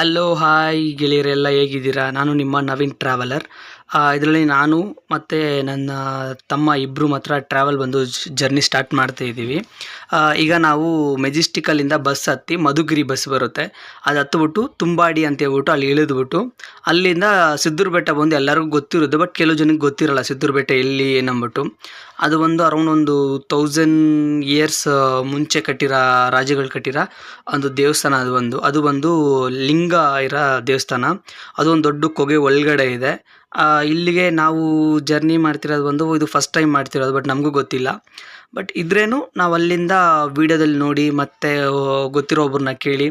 Hello hi ಗೆಳೆಯರೆಲ್ಲ ಹೇಗಿದ್ದೀರಾ? ನಾನು ನಿಮ್ಮ ನವೀನ್ ಟ್ರಾವೆಲರ್ ಇದರಲ್ಲಿ ನಾನು ಮತ್ತು ನನ್ನ ತಮ್ಮ ಇಬ್ಬರು ಮಾತ್ರ ಟ್ರಾವೆಲ್ ಬಂದು ಜರ್ನಿ ಸ್ಟಾರ್ಟ್ ಮಾಡ್ತಾ ಇದ್ದೀವಿ. ಈಗ ನಾವು ಮೆಜೆಸ್ಟಿಕಲ್ಲಿಂದ ಬಸ್ ಹತ್ತಿ ಮಧುಗಿರಿ ಬಸ್ ಬರುತ್ತೆ. ಅದು ಹತ್ತುಬಿಟ್ಟು ತುಂಬಾಡಿ ಅಂತ ಹೇಳ್ಬಿಟ್ಟು ಅಲ್ಲಿ ಇಳಿದ್ಬಿಟ್ಟು ಅಲ್ಲಿಂದ ಸಿದ್ದರ ಬೆಟ್ಟ ಬಂದು ಎಲ್ಲರಿಗೂ ಗೊತ್ತಿರೋದು ಬಟ್ ಕೆಲವು ಜನಕ್ಕೆ ಗೊತ್ತಿರಲ್ಲ ಸಿದ್ದರ ಬೆಟ್ಟ ಎಲ್ಲಿ ಏನಂದ್ಬಿಟ್ಟು. ಅದು ಒಂದು ಅರೌಂಡ್ ಒಂದು ತೌಸಂಡ್ ಇಯರ್ಸ್ ಮುಂಚೆ ಕಟ್ಟಿರೋ ರಾಜ್ಯಗಳು ಕಟ್ಟಿರೋ ಒಂದು ದೇವಸ್ಥಾನ ಅದು ಒಂದು. ಅದು ಒಂದು ಲಿಂಗ ಇರೋ ದೇವಸ್ಥಾನ. ಅದು ಒಂದು ದೊಡ್ಡ ಕೊಗೆ ಒಳಗಡೆ ಇದೆ. ಇಲ್ಲಿಗೆ ನಾವು ಜರ್ನಿ ಮಾಡ್ತಿರೋದು ಬಂದು ಇದು ಫಸ್ಟ್ ಟೈಮ್ ಮಾಡ್ತಿರೋದು ಬಟ್ ನಮಗೂ ಗೊತ್ತಿಲ್ಲ. ಬಟ್ ಇದ್ರೇನು ನಾವು ಅಲ್ಲಿಂದ ವೀಡಿಯೋದಲ್ಲಿ ನೋಡಿ ಮತ್ತೆ ಗೊತ್ತಿರೋ ಒಬ್ರನ್ನ ಕೇಳಿ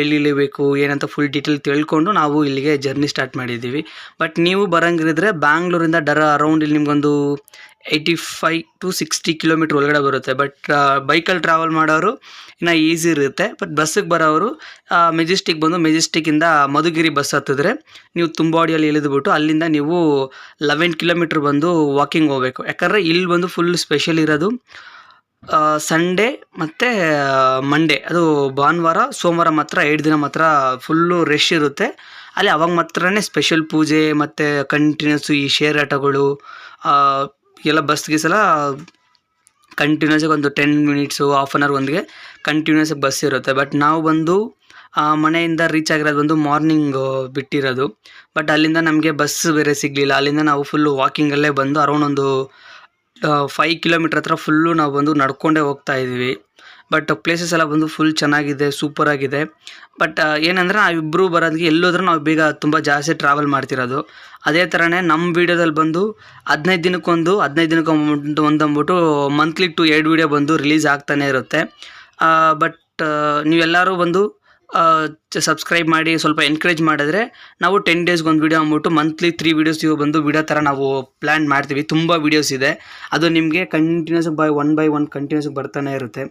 ಎಲ್ಲಿಲಿಬೇಕು ಏನಂತ ಫುಲ್ ಡೀಟೇಲ್ ತಿಳ್ಕೊಂಡು ನಾವು ಇಲ್ಲಿಗೆ ಜರ್ನಿ ಸ್ಟಾರ್ಟ್ ಮಾಡಿದ್ದೀವಿ. ಬಟ್ ನೀವು ಬರೋಂಗಿದ್ರೆ ಬ್ಯಾಂಗ್ಳೂರಿಂದ ಡರ ಅರೌಂಡ್ ಇಲ್ಲಿ ನಿಮಗೊಂದು eighty five to sixty kilometre ಒಳಗಡೆ ಬರುತ್ತೆ. ಬಟ್ ಬೈಕಲ್ಲಿ ಟ್ರಾವೆಲ್ ಮಾಡೋರು ಇನ್ನು ಈಸಿ ಇರುತ್ತೆ. ಬಟ್ ಬಸ್ಸಿಗೆ ಬರೋರು ಮೆಜೆಸ್ಟಿಕ್ ಬಂದು ಮೆಜೆಸ್ಟಿಕ್ಕಿಂದ ಮಧುಗಿರಿ ಬಸ್ ಹತ್ತಿದ್ರೆ ನೀವು ತುಂಬಾಡಿಯಲ್ಲಿ ಇಳಿದುಬಿಟ್ಟು ಅಲ್ಲಿಂದ ನೀವು ಲೆವೆನ್ ಕಿಲೋಮೀಟ್ರ್ ಬಂದು ವಾಕಿಂಗ್ ಹೋಗಬೇಕು. ಯಾಕಂದರೆ ಇಲ್ಲಿ ಬಂದು ಫುಲ್ ಸ್ಪೆಷಲ್ ಇರೋದು ಸಂಡೇ ಮತ್ತು ಮಂಡೇ ಅದು ಭಾನುವಾರ, ಸೋಮವಾರ ಮಾತ್ರ ಎರಡು ದಿನ ಮಾತ್ರ ಫುಲ್ಲು ರಶ್ ಇರುತ್ತೆ. ಅಲ್ಲಿ ಅವಾಗ ಮಾತ್ರನೇ ಸ್ಪೆಷಲ್ ಪೂಜೆ ಮತ್ತು ಕಂಟಿನ್ಯೂಸ್ ಈ ಶೇರ್ ಆಟೋಗಳು ಎಲ್ಲ ಬಸ್ ಗೀಸ್ ಆಗಿ ಕಂಟಿನ್ಯೂಸ್ ಒಂದು ten minutes half an hour ಒಂದಿಗೆ ಕಂಟಿನ್ಯೂಸ್ ಬಸ್ ಇರುತ್ತೆ. ಬಟ್ ನಾವು ಬಂದು ಮನೆಯಿಂದ ರೀಚ್ ಆಗಿರೋದು ಬಂದು ಮಾರ್ನಿಂಗ್ ಬಿಟ್ಟಿರೋದು. ಬಟ್ ಅಲ್ಲಿಂದ ನಮಗೆ ಬಸ್ ಬೇರೆ ಸಿಗಲಿಲ್ಲ. ಅಲ್ಲಿಂದ ನಾವು ಫುಲ್ಲು ವಾಕಿಂಗಲ್ಲೇ ಬಂದು ಅರೌಂಡ್ ಒಂದು ಫೈವ್ ಕಿಲೋಮೀಟ್ರ್ ಹತ್ರ ಫುಲ್ಲು ನಾವು ಬಂದು ನಡ್ಕೊಂಡೇ ಹೋಗ್ತಾ ಇದ್ದೀವಿ ಬಟ್ ಪ್ಲೇಸಸ್ ಎಲ್ಲ ಬಂದು ಫುಲ್ ಚೆನ್ನಾಗಿದೆ ಸೂಪರ್ ಆಗಿದೆ. ಬಟ್ ಏನಂದರೆ ನಾವಿಬ್ಬರು ಬರೋದಕ್ಕೆ ಎಲ್ಲೋದ್ರೂ ನಾವು ಬೇಗ ತುಂಬ ಜಾಸ್ತಿ ಟ್ರಾವೆಲ್ ಮಾಡ್ತಿರೋದು. ಅದೇ ಥರನೇ ನಮ್ಮ ವೀಡಿಯೋದಲ್ಲಿ ಬಂದು ಹದಿನೈದು ದಿನಕ್ಕೊಂದು ಹದಿನೈದು ದಿನಕ್ಕೊಂದು ಒಂದು ಅಂದ್ಬಿಟ್ಟು ಮಂತ್ಲಿ ಟು ಎರಡು ವೀಡಿಯೋ ಬಂದು ರಿಲೀಸ್ ಆಗ್ತಾನೆ ಇರುತ್ತೆ. ಬಟ್ ನೀವೆಲ್ಲರೂ ಬಂದು ಸಬ್ಸ್ಕ್ರೈಬ್ ಮಾಡಿ ಸ್ವಲ್ಪ ಎನ್ಕರೇಜ್ ಮಾಡಿದ್ರೆ ನಾವು ಟೆನ್ ಡೇಸ್ಗೆ ಒಂದು ವೀಡಿಯೋ ಅಂದ್ಬಿಟ್ಟು ಮಂತ್ಲಿ ತ್ರೀ ವೀಡಿಯೋಸ್ ಬಂದು ವೀಡಿಯೋ ಥರ ನಾವು ಪ್ಲ್ಯಾನ್ ಮಾಡ್ತೀವಿ. ತುಂಬ ವೀಡಿಯೋಸ್ ಇದೆ. ಅದು ನಿಮಗೆ continuous by one by one continuous ಬರ್ತಾನೆ ಇರುತ್ತೆ.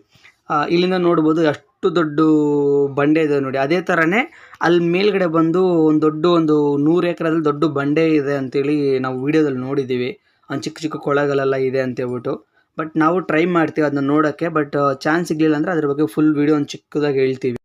ಇಲ್ಲಿಂದ ನೋಡ್ಬೋದು ಅಷ್ಟು ದೊಡ್ಡ ಬಂಡೆ ಇದೆ ನೋಡಿ. ಅದೇ ಥರನೇ ಅಲ್ಲಿ ಮೇಲ್ಗಡೆ ಬಂದು ಒಂದು ದೊಡ್ಡ ಒಂದು ನೂರು ಎಕರೆದಲ್ಲಿ ದೊಡ್ಡ ಬಂಡೆ ಇದೆ ಅಂತೇಳಿ ನಾವು ವೀಡಿಯೋದಲ್ಲಿ ನೋಡಿದ್ದೀವಿ. ಒಂದು ಚಿಕ್ಕ ಚಿಕ್ಕ ಕೊಳಗಳೆಲ್ಲ ಇದೆ ಅಂತ ಹೇಳ್ಬಿಟ್ಟು. ಬಟ್ ನಾವು ಟ್ರೈ ಮಾಡ್ತೀವಿ ಅದನ್ನ ನೋಡೋಕ್ಕೆ. ಬಟ್ ಚಾನ್ಸ್ ಸಿಗಲಿಲ್ಲ ಅಂದರೆ ಅದ್ರ ಬಗ್ಗೆ ಫುಲ್ ವೀಡಿಯೋ ಒಂದು ಚಿಕ್ಕದಾಗಿ ಹೇಳ್ತೀವಿ.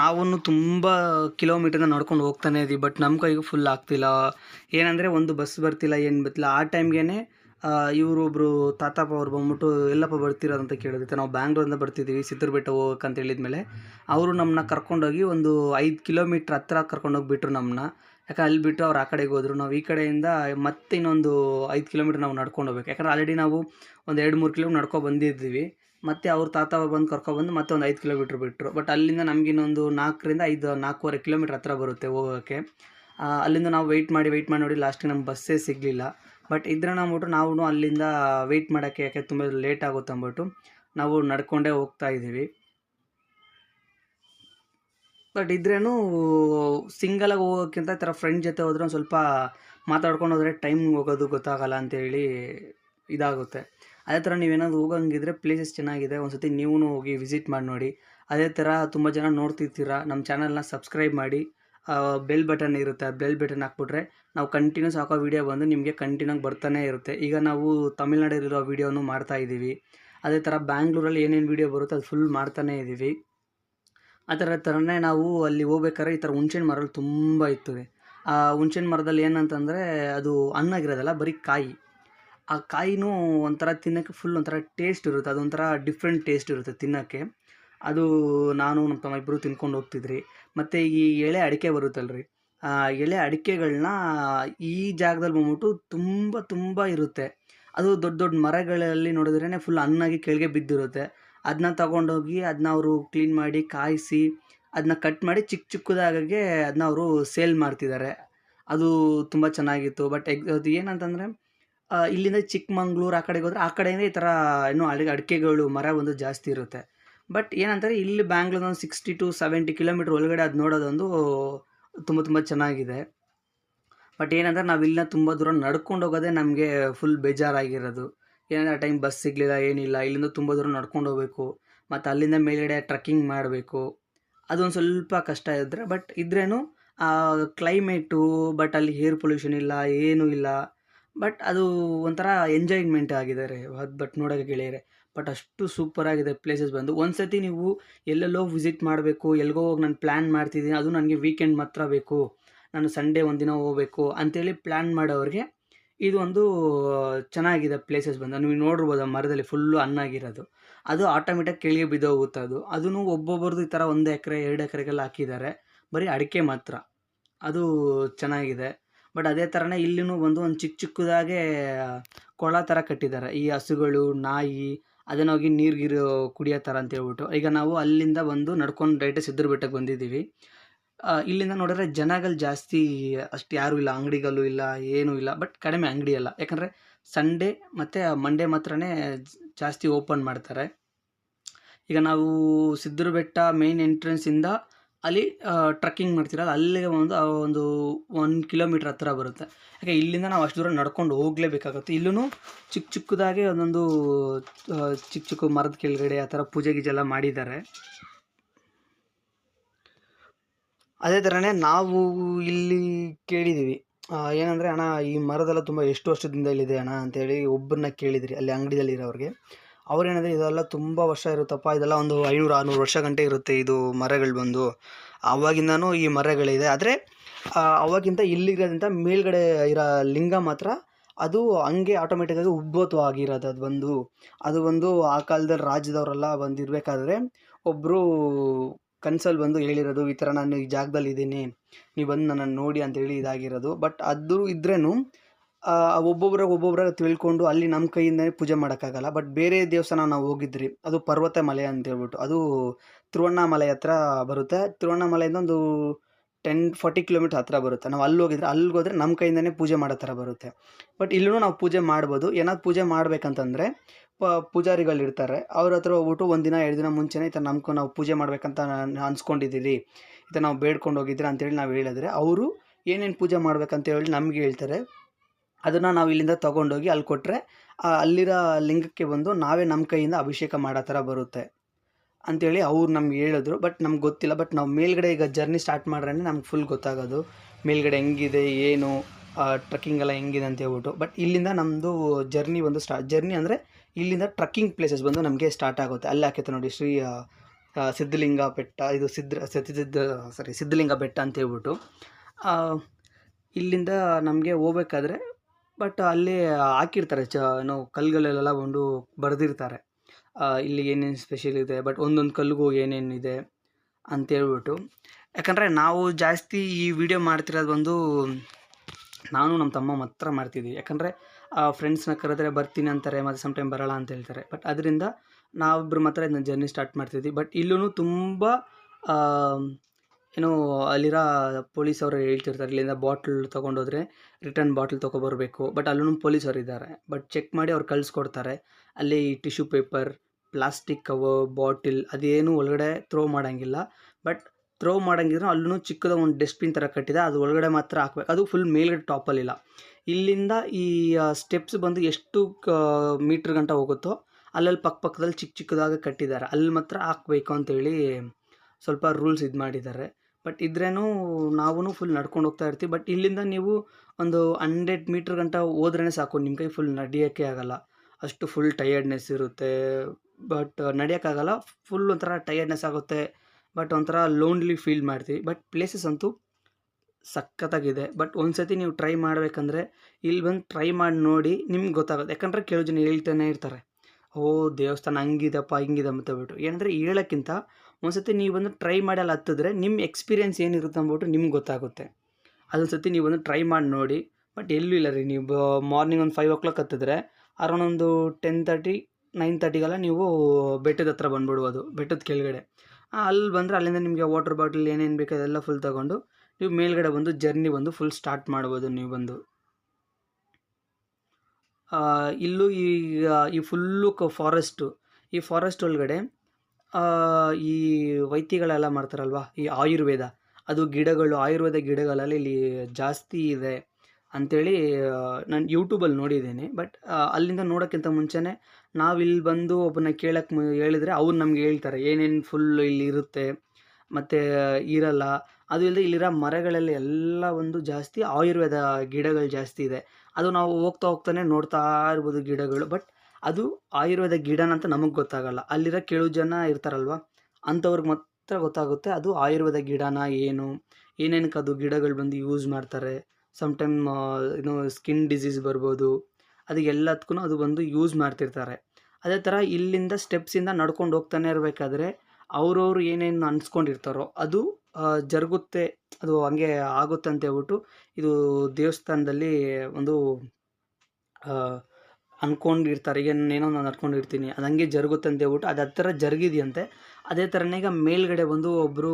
ನಾವು ತುಂಬ ಕಿಲೋಮೀಟರ್ನ ನಡ್ಕೊಂಡು ಹೋಗ್ತಾನೆ ಇದ್ದೀವಿ ಬಟ್ ನಮ್ಮ ಕೈಗೆ ಫುಲ್ ಆಗ್ತಿಲ್ಲ. ಏನಂದರೆ ಒಂದು ಬಸ್ ಬರ್ತಿಲ್ಲ, ಏನು ಬರ್ತಿಲ್ಲ. ಆ ಟೈಮ್ಗೇ ಇವರೊಬ್ಬರು ತಾತಪ್ಪ ಅವ್ರು ಬಂದ್ಬಿಟ್ಟು, ಎಲ್ಲಪ್ಪ ಬರ್ತಿರೋದು ಅಂತ ನಾವು ಬ್ಯಾಂಗ್ಳೂರಿಂದ ಬರ್ತಿದ್ದೀವಿ ಸಿದ್ದರ ಬೆಟ್ಟ ಅಂತ ಹೇಳಿದ್ಮೇಲೆ. ಅವರು ನಮ್ಮನ್ನ ಕರ್ಕೊಂಡೋಗಿ ಒಂದು ಐದು ಕಿಲೋಮೀಟ್ರ್ ಹತ್ರ ಕರ್ಕೊಂಡೋಗಿ ಬಿಟ್ಟರು ನಮ್ಮನ್ನ ಯಾಕಂದ್ರೆ ಅಲ್ಲಿ ಬಿಟ್ಟು ಅವ್ರು ಆ ಕಡೆಗೆ ಹೋದರು. ನಾವು ಈ ಕಡೆಯಿಂದ ಮತ್ತೆ ಇನ್ನೊಂದು ಐದು ಕಿಲೋಮೀಟ್ರ್ ನಾವು ನಡ್ಕೊಂಡು ಹೋಗ್ಬೇಕು. ಯಾಕಂದ್ರೆ ಆಲ್ರೆಡಿ ನಾವು ಒಂದು ಎರಡು ಮೂರು ಕಿಲೋಮೀಟ್ರ್ ನಡ್ಕೊ ಬಂದಿದ್ದೀವಿ. ಮತ್ತೆ ಅವ್ರ ತಾತ ಬಂದು ಕರ್ಕೊಬಂದು ಮತ್ತೆ ಒಂದು ಐದು ಕಿಲೋಮೀಟ್ರ್ ಬಿಟ್ಟರು ಬಟ್ ಅಲ್ಲಿಂದ ನಮ್ಗೆ ಇನ್ನೊಂದು ನಾಲ್ಕರಿಂದ ಐದು, ನಾಲ್ಕೂವರೆ ಕಿಲೋಮೀಟ್ರ್ ಹತ್ರ ಬರುತ್ತೆ ಹೋಗೋಕ್ಕೆ ಅಲ್ಲಿಂದ ನಾವು ವೆಯ್ಟ್ ಮಾಡಿ ವೆಯ್ಟ್ ಮಾಡಿ ನೋಡಿ ಲಾಸ್ಟಿಗೆ ನಮ್ಗೆ ಬಸ್ಸೇ ಸಿಗಲಿಲ್ಲ. ಬಟ್ ಇದ್ರನ್ನ ಅಂದ್ಬಿಟ್ಟು ನಾವು ಅಲ್ಲಿಂದ ವೆಯ್ಟ್ ಮಾಡೋಕ್ಕೆ, ಯಾಕೆ ತುಂಬ ಲೇಟ್ ಆಗುತ್ತೆ ಅಂದ್ಬಿಟ್ಟು ನಾವು ನಡ್ಕೊಂಡೇ ಹೋಗ್ತಾ ಇದ್ದೀವಿ. ಬಟ್ ಇದ್ರೇನು ಸಿಂಗಲಾಗಿ ಹೋಗೋಕ್ಕಿಂತ ಈ ಥರ ಫ್ರೆಂಡ್ ಜೊತೆ ಹೋದ್ರೆ ಸ್ವಲ್ಪ ಮಾತಾಡ್ಕೊಂಡು ಹೋದರೆ ಟೈಮ್ ಹೋಗೋದು ಗೊತ್ತಾಗಲ್ಲ ಅಂತೇಳಿ ಇದಾಗುತ್ತೆ. ಅದೇ ಥರ ನೀವೇನಾದ್ರು ಹೋಗಂಗಿದ್ರೆ ಪ್ಲೇಸಸ್ ಚೆನ್ನಾಗಿದೆ ಒಂದು ಸತಿ ನೀವು ಹೋಗಿ ವಿಸಿಟ್ ಮಾಡಿ ನೋಡಿ. ಅದೇ ಥರ ತುಂಬ ಜನ ನೋಡ್ತಿರ್ತೀರ ನಮ್ಮ ಚಾನಲ್ನ ಸಬ್ಸ್ಕ್ರೈಬ್ ಮಾಡಿ. ಬೆಲ್ ಬಟನ್ ಇರುತ್ತೆ ಬೆಲ್ ಬಟನ್ ಹಾಕ್ಬಿಟ್ರೆ ನಾವು ಕಂಟಿನ್ಯೂಸ್ ಹಾಕೋ ವೀಡಿಯೋ ಬಂದು ನಿಮಗೆ ಕಂಟಿನ್ಯೂ ಬರ್ತಾನೆ ಇರುತ್ತೆ. ಈಗ ನಾವು ತಮಿಳ್ನಾಡಲ್ಲಿರೋ ವೀಡಿಯೋನು ಮಾಡ್ತಾ ಇದ್ದೀವಿ. ಅದೇ ಥರ ಬ್ಯಾಂಗ್ಳೂರಲ್ಲಿ ಏನೇನು ವೀಡಿಯೋ ಬರುತ್ತೆ ಅದು ಫುಲ್ ಮಾಡ್ತಾನೇ ಇದ್ದೀವಿ. ಆ ಥರ ಥರನೇ ನಾವು ಅಲ್ಲಿ ಹೋಗ್ಬೇಕಾದ್ರೆ ಈ ಥರ ಹುಣ್ಸೆಹಣ್ಣು ಮರಗಳು ತುಂಬ ಇತ್ತು ಆ, ಹುಣ್ಸೆಹಣ್ಣು ಮರದಲ್ಲಿ ಏನಂತಂದರೆ ಅದು ಹಣ್ಣಾಗಿರೋದಲ್ಲ ಬರೀ ಕಾಯಿ. ಆ ಕಾಯಿನೂ ಒಂಥರ ತಿನ್ನೋಕ್ಕೆ ಫುಲ್ ಒಂಥರ ಟೇಸ್ಟ್ ಇರುತ್ತೆ. ಅದೊಂಥರ ಡಿಫ್ರೆಂಟ್ ಟೇಸ್ಟ್ ಇರುತ್ತೆ ತಿನ್ನೋಕ್ಕೆ ಅದು ನಾನು ನಮ್ಮ ತಮ್ಮ ಇಬ್ಬರು ತಿನ್ಕೊಂಡು ಹೋಗ್ತಿದ್ರಿ. ಮತ್ತು ಈ ಎಳೆ ಅಡಿಕೆ ಬರುತ್ತಲ್ರಿ. ಆ ಎಳೆ ಅಡಿಕೆಗಳನ್ನ ಈ ಜಾಗದಲ್ಲಿ ಬಂದ್ಬಿಟ್ಟು ತುಂಬ ತುಂಬ ಇರುತ್ತೆ. ಅದು ದೊಡ್ಡ ದೊಡ್ಡ ಮರಗಳಲ್ಲಿ ನೋಡಿದ್ರೇ ಫುಲ್ ಅನ್ನಾಗಿ ಕೆಳಗೆ ಬಿದ್ದಿರುತ್ತೆ. ಅದನ್ನ ತಗೊಂಡೋಗಿ ಅದನ್ನ ಅವರು ಕ್ಲೀನ್ ಮಾಡಿ ಕಾಯಿಸಿ ಅದನ್ನ ಕಟ್ ಮಾಡಿ ಚಿಕ್ಕ ಚಿಕ್ಕದಾಗೆ ಅದನ್ನ ಅವರು ಸೇಲ್ ಮಾಡ್ತಿದ್ದಾರೆ. ಅದು ತುಂಬ ಚೆನ್ನಾಗಿತ್ತು. ಬಟ್ ಎಗ್ ಅದು ಏನಂತಂದರೆ ಇಲ್ಲಿಂದ ಚಿಕ್ಕಮಂಗ್ಳೂರು ಆ ಕಡೆಗೆ ಹೋದ್ರೆ ಆ ಕಡೆಯಿಂದ ಈ ಥರ ಏನು ಅಡುಗೆ ಅಡಿಕೆಗಳು, ಮರ ಒಂದು ಜಾಸ್ತಿ ಇರುತ್ತೆ. ಬಟ್ ಏನಂತಾರೆ, ಇಲ್ಲಿ ಬ್ಯಾಂಗ್ಳೂರ್ ಒಂದು ಸಿಕ್ಸ್ಟಿ ಟು ಸೆವೆಂಟಿ ಕಿಲೋಮೀಟ್ರ್ ಒಳಗಡೆ ಅದು ನೋಡೋದೊಂದು ತುಂಬ ತುಂಬ ಚೆನ್ನಾಗಿದೆ. ಬಟ್ ಏನಂದ್ರೆ, ನಾವು ಇಲ್ಲಿನ ತುಂಬ ದೂರ ನಡ್ಕೊಂಡು ಹೋಗೋದೇ ನಮಗೆ ಫುಲ್ ಬೇಜಾರಾಗಿರೋದು. ಏನಂದರೆ, ಆ ಟೈಮ್ ಬಸ್ ಸಿಗಲಿಲ್ಲ, ಏನಿಲ್ಲ, ಇಲ್ಲಿಂದ ತುಂಬ ದೂರ ನಡ್ಕೊಂಡು ಹೋಗಬೇಕು. ಮತ್ತು ಅಲ್ಲಿಂದ ಮೇಲ್ಗಡೆ ಟ್ರಕ್ಕಿಂಗ್ ಮಾಡಬೇಕು. ಅದೊಂದು ಸ್ವಲ್ಪ ಕಷ್ಟ ಇದ್ದರೆ ಬಟ್ ಇದ್ರೇನು ಕ್ಲೈಮೇಟು ಬಟ್ ಅಲ್ಲಿ ಏರ್ ಪೊಲ್ಯೂಷನ್ ಇಲ್ಲ, ಏನೂ ಇಲ್ಲ. ಬಟ್ ಅದು ಒಂಥರ ಎಂಜಾಯ್ಮೆಂಟ್ ಆಗಿದ್ದಾರೆ, ಅದು ಬಟ್ ನೋಡೋಕೆ ಗೆಳೆಯರೆ. ಬಟ್ ಅಷ್ಟು ಸೂಪರ್ ಆಗಿದೆ ಪ್ಲೇಸಸ್ ಬಂದು. ಒಂದು ಸತಿ ನೀವು ಎಲ್ಲೆಲ್ಲೋ ವಿಸಿಟ್ ಮಾಡಬೇಕು ಎಲ್ಲಿಗೋ ಹೋಗಿ ನಾನು ಪ್ಲ್ಯಾನ್ ಮಾಡ್ತಿದ್ದೀನಿ, ಅದು ನನಗೆ ವೀಕೆಂಡ್ ಮಾತ್ರ ಬೇಕು, ನಾನು ಸಂಡೇ ಒಂದಿನ ಹೋಗಬೇಕು ಅಂತೇಳಿ ಪ್ಲ್ಯಾನ್ ಮಾಡೋರಿಗೆ ಇದು ಒಂದು, ಚೆನ್ನಾಗಿದೆ ಪ್ಲೇಸಸ್ ಬಂದು. ನೀವು ನೋಡಿರ್ಬೋದು ಆ ಮರದಲ್ಲಿ ಫುಲ್ಲು ಅನ್ನಾಗಿರೋದು ಅದು ಆಟೋಮೆಟಿಕ್ ಕೆಳಗೆ ಬಿದ್ದೋಗುತ್ತೆ ಅದು. ಅದನ್ನು ಒಬ್ಬೊಬ್ಬರದು ಈ ಥರ ಒಂದು ಎಕರೆ, ಎರಡು ಎಕರೆಗೆಲ್ಲ ಹಾಕಿದ್ದಾರೆ. ಬರೀ ಅಡಿಕೆ ಮಾತ್ರ. ಅದು ಚೆನ್ನಾಗಿದೆ. ಬಟ್ ಅದೇ ಥರನೇ ಇಲ್ಲಿನೂ ಬಂದು ಒಂದು ಚಿಕ್ಕ ಚಿಕ್ಕದಾಗೆ ಕೊಳ ಥರ ಕಟ್ಟಿದ್ದಾರೆ. ಈ ಹಸುಗಳು, ನಾಯಿ, ಅದನ್ನ ಹೋಗಿ ನೀರು ಗೀರು ಕುಡಿಯೋ ಥರ ಅಂತ ಹೇಳ್ಬಿಟ್ಟು. ಈಗ ನಾವು ಅಲ್ಲಿಂದ ಬಂದು ನಡ್ಕೊಂಡು ಡೈರೆಕ್ಟ್ ಸಿದ್ಧರ ಬೆಟ್ಟಕ್ಕೆ ಬಂದಿದ್ದೀವಿ. ಇಲ್ಲಿಂದ ನೋಡಿದ್ರೆ ಜನಗಳು ಜಾಸ್ತಿ ಅಷ್ಟು ಯಾರೂ ಇಲ್ಲ. ಅಂಗಡಿಗಳು ಇಲ್ಲ, ಏನೂ ಇಲ್ಲ. ಬಟ್ ಕಡಿಮೆ ಅಂಗಡಿ ಅಲ್ಲ. ಯಾಕಂದರೆ ಸಂಡೇ ಮತ್ತು ಮಂಡೇ ಮಾತ್ರನೇ ಜಾಸ್ತಿ ಓಪನ್ ಮಾಡ್ತಾರೆ. ಈಗ ನಾವು ಸಿದ್ಧರ ಬೆಟ್ಟ ಮೇನ್ ಎಂಟ್ರೆನ್ಸಿಂದ ಅಲ್ಲಿ ಟ್ರಕ್ಕಿಂಗ್ ಮಾಡ್ತೀರಲ್ಲ ಅಲ್ಲಿಗೆ ಒಂದು ಆ, ಒಂದು ಒಂದು ಕಿಲೋಮೀಟ್ರ್ ಹತ್ತಿರ ಬರುತ್ತೆ. ಯಾಕೆ, ಇಲ್ಲಿಂದ ನಾವು ಅಷ್ಟು ದೂರ ನಡ್ಕೊಂಡು ಹೋಗಲೇಬೇಕಾಗುತ್ತೆ. ಇಲ್ಲೂ ಚಿಕ್ಕ ಚಿಕ್ಕದಾಗಿ ಒಂದೊಂದು ಚಿಕ್ಕ ಚಿಕ್ಕ ಮರದ ಕೆಳಗಡೆ ಆ ಥರ ಪೂಜೆ ಗೀಜೆ ಎಲ್ಲ ಮಾಡಿದ್ದಾರೆ. ಅದೇ ಥರನೇ ನಾವು ಇಲ್ಲಿ ಕೇಳಿದ್ದೀವಿ ಏನಂದರೆ, ಅಣ್ಣ, ಈ ಮರದೆಲ್ಲ ತುಂಬ ಎಷ್ಟು ವರ್ಷದಿಂದ ಇಲ್ಲಿದೆ ಅಣ್ಣ? ಅಂತೇಳಿ ಒಬ್ಬರನ್ನ ಕೇಳಿದ್ರಿ. ಅಲ್ಲಿ ಅಂಗಡಿಯಲ್ಲಿ ಇರೋರಿಗೆ ಅವ್ರು ಏನಂದರೆ ಇದೆಲ್ಲ ತುಂಬ ವರ್ಷ ಇರುತ್ತಪ್ಪ, ಇದೆಲ್ಲ ಒಂದು ಐನೂರು, ಆರುನೂರು ವರ್ಷ ಗಂಟೆ ಇರುತ್ತೆ ಇದು ಮರಗಳು ಬಂದು. ಆವಾಗಿಂದನೂ ಈ ಮರಗಳಿದೆ. ಆದರೆ ಅವಾಗಿಂದ ಇಲ್ಲಿರೋದ್ರಿಂದ ಮೇಲ್ಗಡೆ ಇರೋ ಲಿಂಗ ಮಾತ್ರ ಅದು ಹಂಗೆ ಆಟೋಮೆಟಿಕ್ಕಾಗಿ ಉದ್ಭೂತವಾಗಿರೋದು ಅದು ಬಂದು. ಅದು ಒಂದು ಆ ಕಾಲದಲ್ಲಿ ರಾಜ್ಯದವರೆಲ್ಲ ಬಂದಿರಬೇಕಾದ್ರೆ ಒಬ್ಬರು ಕನ್ಸಲ್ಲಿ ಬಂದು ಹೇಳಿರೋದು, ಈ ಥರ ನಾನು ಈ ಜಾಗದಲ್ಲಿ ಇದ್ದೀನಿ ನೀವು ಬಂದು ನನ್ನನ್ನು ನೋಡಿ ಅಂತೇಳಿ ಇದಾಗಿರೋದು. ಬಟ್ ಅದು ಇದ್ರೇನು ಒಬ್ಬೊಬ್ರಾಗ ಒಬ್ಬೊಬ್ರಾಗ ತಿಳ್ಕೊಂಡು ಅಲ್ಲಿ ನಮ್ಮ ಕೈಯಿಂದನೇ ಪೂಜೆ ಮಾಡೋಕ್ಕಾಗಲ್ಲ. ಬಟ್ ಬೇರೆ ದೇವಸ್ಥಾನ ನಾವು ಹೋಗಿದ್ರಿ, ಅದು ಪರ್ವತ ಮಲೆ ಅಂತ ಹೇಳ್ಬಿಟ್ಟು. ಅದು ತಿರುವಣ್ಣಾಮಲೈ ಹತ್ರ ಬರುತ್ತೆ. ತಿರುವಣ್ಣಾಮಲೆಯಿಂದ ಒಂದು ಟೆನ್ ಫಾರ್ಟಿ ಕಿಲೋಮೀಟರ್ ಹತ್ರ ಬರುತ್ತೆ. ನಾವು ಅಲ್ಲಿ ಹೋಗಿದ್ರೆ, ಅಲ್ಲಿಗೆ ಹೋದರೆ ನಮ್ಮ ಕೈಯಿಂದನೇ ಪೂಜೆ ಮಾಡೋ ಥರ ಬರುತ್ತೆ. ಬಟ್ ಇಲ್ಲೂ ನಾವು ಪೂಜೆ ಮಾಡ್ಬೋದು. ಏನಾದ್ರು ಪೂಜೆ ಮಾಡಬೇಕಂತಂದರೆ, ಪ, ಪೂಜಾರಿಗಳು ಇರ್ತಾರೆ. ಅವ್ರ ಹತ್ರ ಹೋಗ್ಬಿಟ್ಟು ಒಂದಿನ ಎರಡು ದಿನ ಮುಂಚೆನೇ ಈ ಥರ ನಮ್ಗೆ ನಾವು ಪೂಜೆ ಮಾಡಬೇಕಂತ ಅನ್ಸ್ಕೊಂಡಿದ್ದೀರಿ. ಈ ಥರ ನಾವು ಬೇಡ್ಕೊಂಡು ಹೋಗಿದ್ದೀರಾ ಅಂತೇಳಿ ನಾವು ಹೇಳಿದ್ರೆ, ಅವರು ಏನೇನು ಪೂಜೆ ಮಾಡ್ಬೇಕಂತ ಹೇಳಿ ನಮಗೆ ಹೇಳ್ತಾರೆ. ಅದನ್ನು ನಾವು ಇಲ್ಲಿಂದ ತೊಗೊಂಡೋಗಿ ಅಲ್ಲಿ ಕೊಟ್ಟರೆ ಅಲ್ಲಿರೋ ಲಿಂಗಕ್ಕೆ ಬಂದು ನಾವೇ ನಮ್ಮ ಕೈಯಿಂದ ಅಭಿಷೇಕ ಮಾಡೋ ಥರ ಬರುತ್ತೆ ಅಂಥೇಳಿ ಅವ್ರು ನಮ್ಗೆ ಹೇಳಿದ್ರು. ಬಟ್ ನಮ್ಗೆ ಗೊತ್ತಿಲ್ಲ. ಬಟ್ ನಾವು ಮೇಲ್ಗಡೆ ಈಗ ಜರ್ನಿ ಸ್ಟಾರ್ಟ್ ಮಾಡ್ರೆ ನಮ್ಗೆ ಫುಲ್ ಗೊತ್ತಾಗೋದು. ಮೇಲ್ಗಡೆ ಹೆಂಗಿದೆ, ಏನು ಟ್ರಕ್ಕಿಂಗ್ ಎಲ್ಲ ಹೆಂಗಿದೆ ಅಂತ ಹೇಳ್ಬಿಟ್ಟು. ಬಟ್ ಇಲ್ಲಿಂದ ನಮ್ಮದು ಜರ್ನಿ ಒಂದು ಸ್ಟಾ ಜರ್ನಿ ಅಂದರೆ ಇಲ್ಲಿಂದ ಟ್ರಕ್ಕಿಂಗ್ ಪ್ಲೇಸಸ್ ಬಂದು ನಮಗೆ ಸ್ಟಾರ್ಟ್ ಆಗುತ್ತೆ. ಅಲ್ಲಿ ಹಾಕೈತೆ ನೋಡಿ ಶ್ರೀ ಸಿದ್ಧಲಿಂಗ ಬೆಟ್ಟ ಇದು ಸಿದ್ಧ ಸಿದ್ಧ ಸಾರಿ ಸಿದ್ಧಲಿಂಗ ಬೆಟ್ಟ ಅಂತ ಹೇಳ್ಬಿಟ್ಟು. ಇಲ್ಲಿಂದ ನಮಗೆ ಹೋಗ್ಬೇಕಾದ್ರೆ ಬಟ್ ಅಲ್ಲಿ ಹಾಕಿರ್ತಾರೆ. ಚ, ಏನೋ ಕಲ್ಲುಗಳಲ್ಲೆಲ್ಲ ಒಂದು ಬರೆದಿರ್ತಾರೆ. ಇಲ್ಲಿ ಏನೇನು ಸ್ಪೆಷಲ್ ಇದೆ, ಬಟ್ ಒಂದೊಂದು ಕಲ್ಲಿಗೂ ಇದೆ ಅಂತೇಳ್ಬಿಟ್ಟು ಯಾಕಂದರೆ ನಾವು ಜಾಸ್ತಿ ಈ ವಿಡಿಯೋ ಮಾಡ್ತಿರೋದು ಬಂದು ನಾನು ನಮ್ಮ ತಮ್ಮ ಮಾತ್ರ ಮಾಡ್ತಿದ್ದೀವಿ. ಯಾಕಂದರೆ ಫ್ರೆಂಡ್ಸ್ನ ಕರೆದ್ರೆ ಬರ್ತೀನಿ ಅಂತಾರೆ, ಮತ್ತು ಸಮ್ ಟೈಮ್ ಬರೋಲ್ಲ ಅಂತ ಹೇಳ್ತಾರೆ. ಬಟ್ ಅದರಿಂದ ನಾವಿಬ್ಬರು ಮಾತ್ರ ಇದನ್ನ ಜರ್ನಿ ಸ್ಟಾರ್ಟ್ ಮಾಡ್ತಿದ್ವಿ ಬಟ್ ಇಲ್ಲೂ ತುಂಬ ಏನೋ ಅಲ್ಲಿರೋ ಪೊಲೀಸ್ ಅವರು ಹೇಳ್ತಿರ್ತಾರೆ, ಇಲ್ಲಿಂದ ಬಾಟ್ಲ್ ತೊಗೊಂಡೋದ್ರೆ ರಿಟರ್ನ್ ಬಾಟ್ಲ್ ತೊಗೊಬರ್ಬೇಕು. ಬಟ್ ಅಲ್ಲೂ ಅವರು ಇದ್ದಾರೆ. ಬಟ್ ಚೆಕ್ ಮಾಡಿ ಅವ್ರು ಕಳಿಸ್ಕೊಡ್ತಾರೆ. ಅಲ್ಲಿ tissue paper, plastic cover bottle ಅದೇನು ಒಳಗಡೆ ಥ್ರೋ ಮಾಡೋಂಗಿಲ್ಲ. ಬಟ್ ಥ್ರೋ ಮಾಡೋಂಗಿದ್ರೆ ಅಲ್ಲೂ ಚಿಕ್ಕದ ಒಂದು ಡಸ್ಟ್ಬಿನ್ ಥರ ಕಟ್ಟಿದೆ. ಅದು ಒಳಗಡೆ ಮಾತ್ರ ಹಾಕ್ಬೇಕು. ಅದು ಫುಲ್ ಮೇಲ್ಗಡೆ ಟಾಪಲ್ಲಿಲ್ಲ ಇಲ್ಲಿಂದ ಈ ಸ್ಟೆಪ್ಸ್ ಬಂದು ಎಷ್ಟು ಕ ಮೀಟ್ರ್ ಗಂಟ ಹೋಗುತ್ತೋ ಅಲ್ಲಲ್ಲಿ ಪಕ್ಕ ಪಕ್ಕದಲ್ಲಿ ಚಿಕ್ಕ ಚಿಕ್ಕದಾಗಿ ಕಟ್ಟಿದ್ದಾರೆ. ಅಲ್ಲಿ ಮಾತ್ರ ಹಾಕ್ಬೇಕು ಅಂತೇಳಿ ಸ್ವಲ್ಪ ರೂಲ್ಸ್ ಇದು ಮಾಡಿದ್ದಾರೆ ಬಟ್ ಇದ್ರೇನು ನಾವು ಫುಲ್ ನಡ್ಕೊಂಡು ಹೋಗ್ತಾ ಇರ್ತೀವಿ. ಬಟ್ ಇಲ್ಲಿಂದ ನೀವು ಒಂದು ಹಂಡ್ರೆಡ್ ಮೀಟ್ರ್ ಗಂಟ ಹೋದ್ರೇ ಸಾಕು. ನಿಮ್ಮ ಕೈ ಫುಲ್ ನಡೆಯೋಕ್ಕೆ ಆಗಲ್ಲ. ಅಷ್ಟು ಫುಲ್ ಟಯರ್ಡ್ನೆಸ್ ಇರುತ್ತೆ. ಬಟ್ ನಡೆಯೋಕ್ಕಾಗಲ್ಲ. ಫುಲ್ ಒಂಥರ ಟಯರ್ಡ್ನೆಸ್ ಆಗುತ್ತೆ. ಬಟ್ ಒಂಥರ ಲೋನ್ಲಿ ಫೀಲ್ ಮಾಡ್ತೀವಿ. ಬಟ್ ಪ್ಲೇಸಸ್ ಅಂತೂ ಸಖತ್ತಾಗಿದೆ. ಬಟ್ ಒಂದು ಸತಿ ನೀವು ಟ್ರೈ ಮಾಡಬೇಕಂದ್ರೆ ಇಲ್ಲಿ ಬಂದು ಟ್ರೈ ಮಾಡಿ ನೋಡಿ ನಿಮ್ಗೆ ಗೊತ್ತಾಗುತ್ತೆ. ಯಾಕಂದರೆ ಕೆಲವು ಜನ ಹೇಳ್ತಾನೆ ಇರ್ತಾರೆ. ಓ ದೇವಸ್ಥಾನ ಹಂಗಿದಪ್ಪ ಹಿಂಗಿದೆ ಅಂತ ಹೇಳ್ಬಿಟ್ಟು. ಏನಂದರೆ ಹೇಳೋಕ್ಕಿಂತ ಒಂದು ಸತಿ ನೀವು ಬಂದು ಟ್ರೈ ಮಾಡಿ ಅಲ್ಲಿ ಹತ್ತಿದ್ರೆ ನಿಮ್ಮ ಎಕ್ಸ್ಪೀರಿಯೆನ್ಸ್ ಏನಿರುತ್ತೆ ಅಂದ್ಬಿಟ್ಟು ನಿಮ್ಗೆ ಗೊತ್ತಾಗುತ್ತೆ. ಅದೊಂದು ಸತಿ ನೀವು ಬಂದು ಟ್ರೈ ಮಾಡಿ ನೋಡಿ ಬಟ್ ಎಲ್ಲೂ ಇಲ್ಲ ರೀ. ನೀವು ಮಾರ್ನಿಂಗ್ ಒಂದು ಫೈವ್ ಓ ಕ್ಲಾಕ್ ಹತ್ತಿದ್ರೆ ಅರೌಂಡ್ ಒಂದು ಟೆನ್ ತರ್ಟಿ ನೈನ್ ತರ್ಟಿಗೆಲ್ಲ ನೀವು ಬೆಟ್ಟದ ಹತ್ರ ಬಂದ್ಬಿಡ್ಬೋದು, ಬೆಟ್ಟದ ಕೆಳಗಡೆ. ಅಲ್ಲಿ ಬಂದರೆ ಅಲ್ಲಿಂದ ನಿಮಗೆ ವಾಟರ್ ಬಾಟಲ್ ಏನೇನು ಬೇಕು ಅದೆಲ್ಲ ಫುಲ್ ತಗೊಂಡು ನೀವು ಮೇಲ್ಗಡೆ ಬಂದು ಜರ್ನಿ ಬಂದು ಫುಲ್ ಸ್ಟಾರ್ಟ್ ಮಾಡ್ಬೋದು ನೀವು ಬಂದು. ಇಲ್ಲೂ ಈಗ ಈ ಫುಲ್ಲು ಫಾರೆಸ್ಟು ಈ ಫಾರೆಸ್ಟ್ ಒಳಗಡೆ ಈ ವೈದ್ಯಗಳೆಲ್ಲ ಮಾಡ್ತಾರಲ್ವ? ಈ ಆಯುರ್ವೇದ. ಅದು ಗಿಡಗಳು, ಆಯುರ್ವೇದ ಗಿಡಗಳಲ್ಲಿ ಇಲ್ಲಿ ಜಾಸ್ತಿ ಇದೆ ಅಂಥೇಳಿ ನಾನು ಯೂಟ್ಯೂಬಲ್ಲಿ ನೋಡಿದ್ದೀನಿ. ಬಟ್ ಅಲ್ಲಿಂದ ನೋಡೋಕ್ಕಿಂತ ಮುಂಚೆನೇ ನಾವು ಇಲ್ಲಿ ಬಂದು ಒಬ್ಬನ ಕೇಳಕ್ಕೆ ಹೇಳಿದರೆ ಹೇಳಿದ್ರೆ ಅವ್ರು ನಮ್ಗೆ ಹೇಳ್ತಾರೆ, ಏನೇನು ಫುಲ್ ಇಲ್ಲಿ ಇರುತ್ತೆ, ಮತ್ತು ಇರಲ್ಲ. ಅದು ಇಲ್ಲದೆ ಇಲ್ಲಿರೋ ಮರಗಳಲ್ಲಿ ಎಲ್ಲ ಒಂದು ಜಾಸ್ತಿ ಆಯುರ್ವೇದ ಗಿಡಗಳು ಜಾಸ್ತಿ ಇದೆ. ಅದು ನಾವು ಹೋಗ್ತಾ ಹೋಗ್ತಾನೆ ನೋಡ್ತಾ ಇರ್ಬೋದು ಗಿಡಗಳು. ಬಟ್ ಅದು ಆಯುರ್ವೇದ ಗಿಡನ ಅಂತ ನಮಗೆ ಗೊತ್ತಾಗಲ್ಲ. ಅಲ್ಲಿರೋ ಕೆಲವು ಜನ ಇರ್ತಾರಲ್ವ? ಅಂಥವ್ರಿಗೆ ಮಾತ್ರ ಗೊತ್ತಾಗುತ್ತೆ ಅದು ಆಯುರ್ವೇದ ಗಿಡನ ಏನು, ಏನೇನಕ್ಕೆ ಅದು ಗಿಡಗಳು ಬಂದು ಯೂಸ್ ಮಾಡ್ತಾರೆ. ಸಮ್ ಟೈಮ್ ಏನು ಸ್ಕಿನ್ ಡಿಸೀಸ್ ಬರ್ಬೋದು. ಅದಕ್ಕೆಲ್ಲದಕ್ಕೂ ಅದು ಬಂದು ಯೂಸ್ ಮಾಡ್ತಿರ್ತಾರೆ. ಅದೇ ಥರ ಇಲ್ಲಿಂದ ಸ್ಟೆಪ್ಸಿಂದ ನಡ್ಕೊಂಡು ಹೋಗ್ತಾನೆ ಇರಬೇಕಾದ್ರೆ ಅವ್ರವ್ರು ಏನೇನು ಅನ್ಸ್ಕೊಂಡಿರ್ತಾರೋ ಅದು ಜರುಗುತ್ತೆ. ಅದು ಹಂಗೆ ಆಗುತ್ತೆ ಅಂತ ಹೇಳ್ಬಿಟ್ಟು ಇದು ದೇವಸ್ಥಾನದಲ್ಲಿ ಒಂದು ಅಂದ್ಕೊಂಡಿರ್ತಾರೆ ಈಗ ನಾನೇನೋ ನಾನು ಅಂದ್ಕೊಂಡಿರ್ತೀನಿ ಅದು ಹಂಗೆ ಜರುಗುತ್ತೆ ಅಂತ ಹೇಳ್ಬಿಟ್ಟು ಅದು ಥರ ಜರುಗಿದೆಯಂತೆ. ಅದೇ ಥರನೇ ಈಗ ಮೇಲ್ಗಡೆ ಬಂದು ಒಬ್ಬರು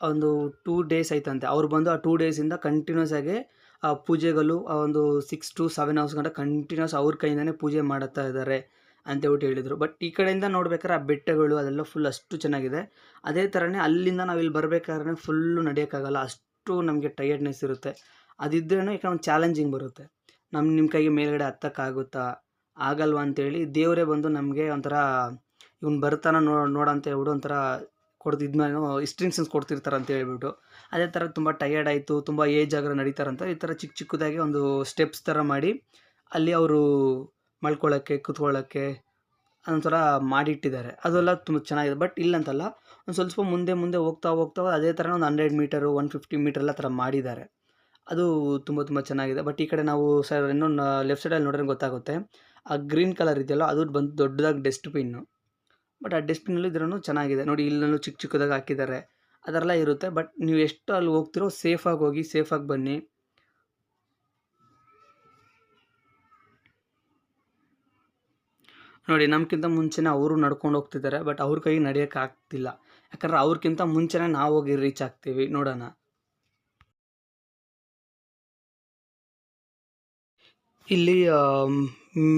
ಒಂದು ಟೂ ಡೇಸ್ ಆಯ್ತಂತೆ. ಅವ್ರು ಬಂದು ಆ ಟೂ ಡೇಸಿಂದ ಕಂಟಿನ್ಯೂಸ್ ಆಗಿ ಆ ಪೂಜೆಗಳು, ಆ ಒಂದು ಸಿಕ್ಸ್ ಟು ಸೆವೆನ್ ಅವರ್ಸ್ ಗಂಟ ಕಂಟಿನ್ಯೂಸ್ ಅವ್ರ ಕೈಯಿಂದನೇ ಪೂಜೆ ಮಾಡುತ್ತಾ ಇದ್ದಾರೆ ಅಂತೇಳ್ಬಿಟ್ಟು ಹೇಳಿದರು. ಬಟ್ ಈ ಕಡೆಯಿಂದ ನೋಡ್ಬೇಕಾದ್ರೆ ಆ ಬೆಟ್ಟಗಳು ಅದೆಲ್ಲ ಫುಲ್ ಅಷ್ಟು ಚೆನ್ನಾಗಿದೆ. ಅದೇ ಥರನೇ ಅಲ್ಲಿಂದ ನಾವು ಇಲ್ಲಿ ಬರಬೇಕಾದ್ರೆ ಫುಲ್ಲು ನಡೆಯೋಕ್ಕಾಗಲ್ಲ. ಅಷ್ಟು ನಮಗೆ ಟಯರ್ಡ್ನೆಸ್ ಇರುತ್ತೆ. ಅದಿದ್ರೇ ಈಗ ಒಂದು ಚಾಲೆಂಜಿಂಗ್ ಬರುತ್ತೆ. ನಮ್ಮ ನಿಮ್ಮ ಕೈಗೆ ಮೇಲ್ಗಡೆ ಹತ್ತಕ್ಕಾಗುತ್ತಾ? ಆಗಲ್ವಾ ಅಂತೇಳಿ ದೇವರೇ ಬಂದು ನಮಗೆ ಒಂಥರ ಇವ್ನು ಬರ್ತಾನ ನೋ ಅಂತ ಹೇಳ್ಬಿಟ್ಟು ಒಂಥರ ಕೊಡ್ತಿದ್ಮೇಲೆ ಇಸ್ಟ್ರಿನ್ಸನ್ಸ್ ಕೊಡ್ತಿರ್ತಾರೆ ಅಂತ ಹೇಳ್ಬಿಟ್ಟು. ಅದೇ ಥರ ತುಂಬ ಟಯರ್ಡ್ ಆಯಿತು, ತುಂಬ ಏಜ್ ಆಗಿರೋ ನಡೀತಾರಂತ ಈ ಥರ ಚಿಕ್ಕ ಚಿಕ್ಕದಾಗಿ ಒಂದು ಸ್ಟೆಪ್ಸ್ ಥರ ಮಾಡಿ ಅಲ್ಲಿ ಅವರು ಮಲ್ಕೊಳ್ಳೋಕ್ಕೆ, ಕೂತ್ಕೊಳ್ಳೋಕ್ಕೆ ಅದೊಂಥರ ಮಾಡಿಟ್ಟಿದ್ದಾರೆ. ಅದೆಲ್ಲ ತುಂಬ ಚೆನ್ನಾಗಿದೆ. ಬಟ್ ಇಲ್ಲಂತಲ್ಲ, ಒಂದು ಸ್ವಲ್ಪ ಮುಂದೆ ಮುಂದೆ ಹೋಗ್ತಾ ಹೋಗ್ತಾ ಅದೇ ಥರ ಒಂದು hundred metre one fifty metre ಎಲ್ಲ ಥರ ಮಾಡಿದ್ದಾರೆ. ಅದು ತುಂಬ ತುಂಬ ಚೆನ್ನಾಗಿದೆ. ಬಟ್ ಈ ಕಡೆ ನಾವು ಸರ್ ಇನ್ನೊಂದು ಲೆಫ್ಟ್ ಸೈಡಲ್ಲಿ ನೋಡಿದ್ರೆ ಗೊತ್ತಾಗುತ್ತೆ. ಆ ಗ್ರೀನ್ ಕಲರ್ ಇದೆಯಲ್ಲ, ಅದು ಬಂದು ದೊಡ್ಡದಾಗಿ ಡಸ್ಟ್ಬಿನ್ನು ಬಟ್ ಆ ಡಸ್ಟ್ಬಿನಲ್ಲಿ ಇದ್ರೂ ಚೆನ್ನಾಗಿದೆ. ನೋಡಿ ಇಲ್ಲೂ ಚಿಕ್ಕ ಚಿಕ್ಕದಾಗಿ ಹಾಕಿದ್ದಾರೆ. ಅದೆಲ್ಲ ಇರುತ್ತೆ. ಬಟ್ ನೀವು ಎಷ್ಟು ಅಲ್ಲಿ ಹೋಗ್ತಿರೋ ಸೇಫಾಗಿ ಹೋಗಿ ಸೇಫಾಗಿ ಬನ್ನಿ. ನೋಡಿ ನಮ್ಗಿಂತ ಮುಂಚೆನೇ ಅವರು ನಡ್ಕೊಂಡು ಹೋಗ್ತಿದ್ದಾರೆ. ಬಟ್ ಅವ್ರ ಕೈಗೆ ನಡೆಯೋಕ್ಕಾಗ್ತಿಲ್ಲ ಯಾಕಂದ್ರೆ ಅವ್ರಿಗಿಂತ ಮುಂಚೆನೇ ನಾವು ಹೋಗಿ ರೀಚ್ ಆಗ್ತೀವಿ. ನೋಡೋಣ. ಇಲ್ಲಿ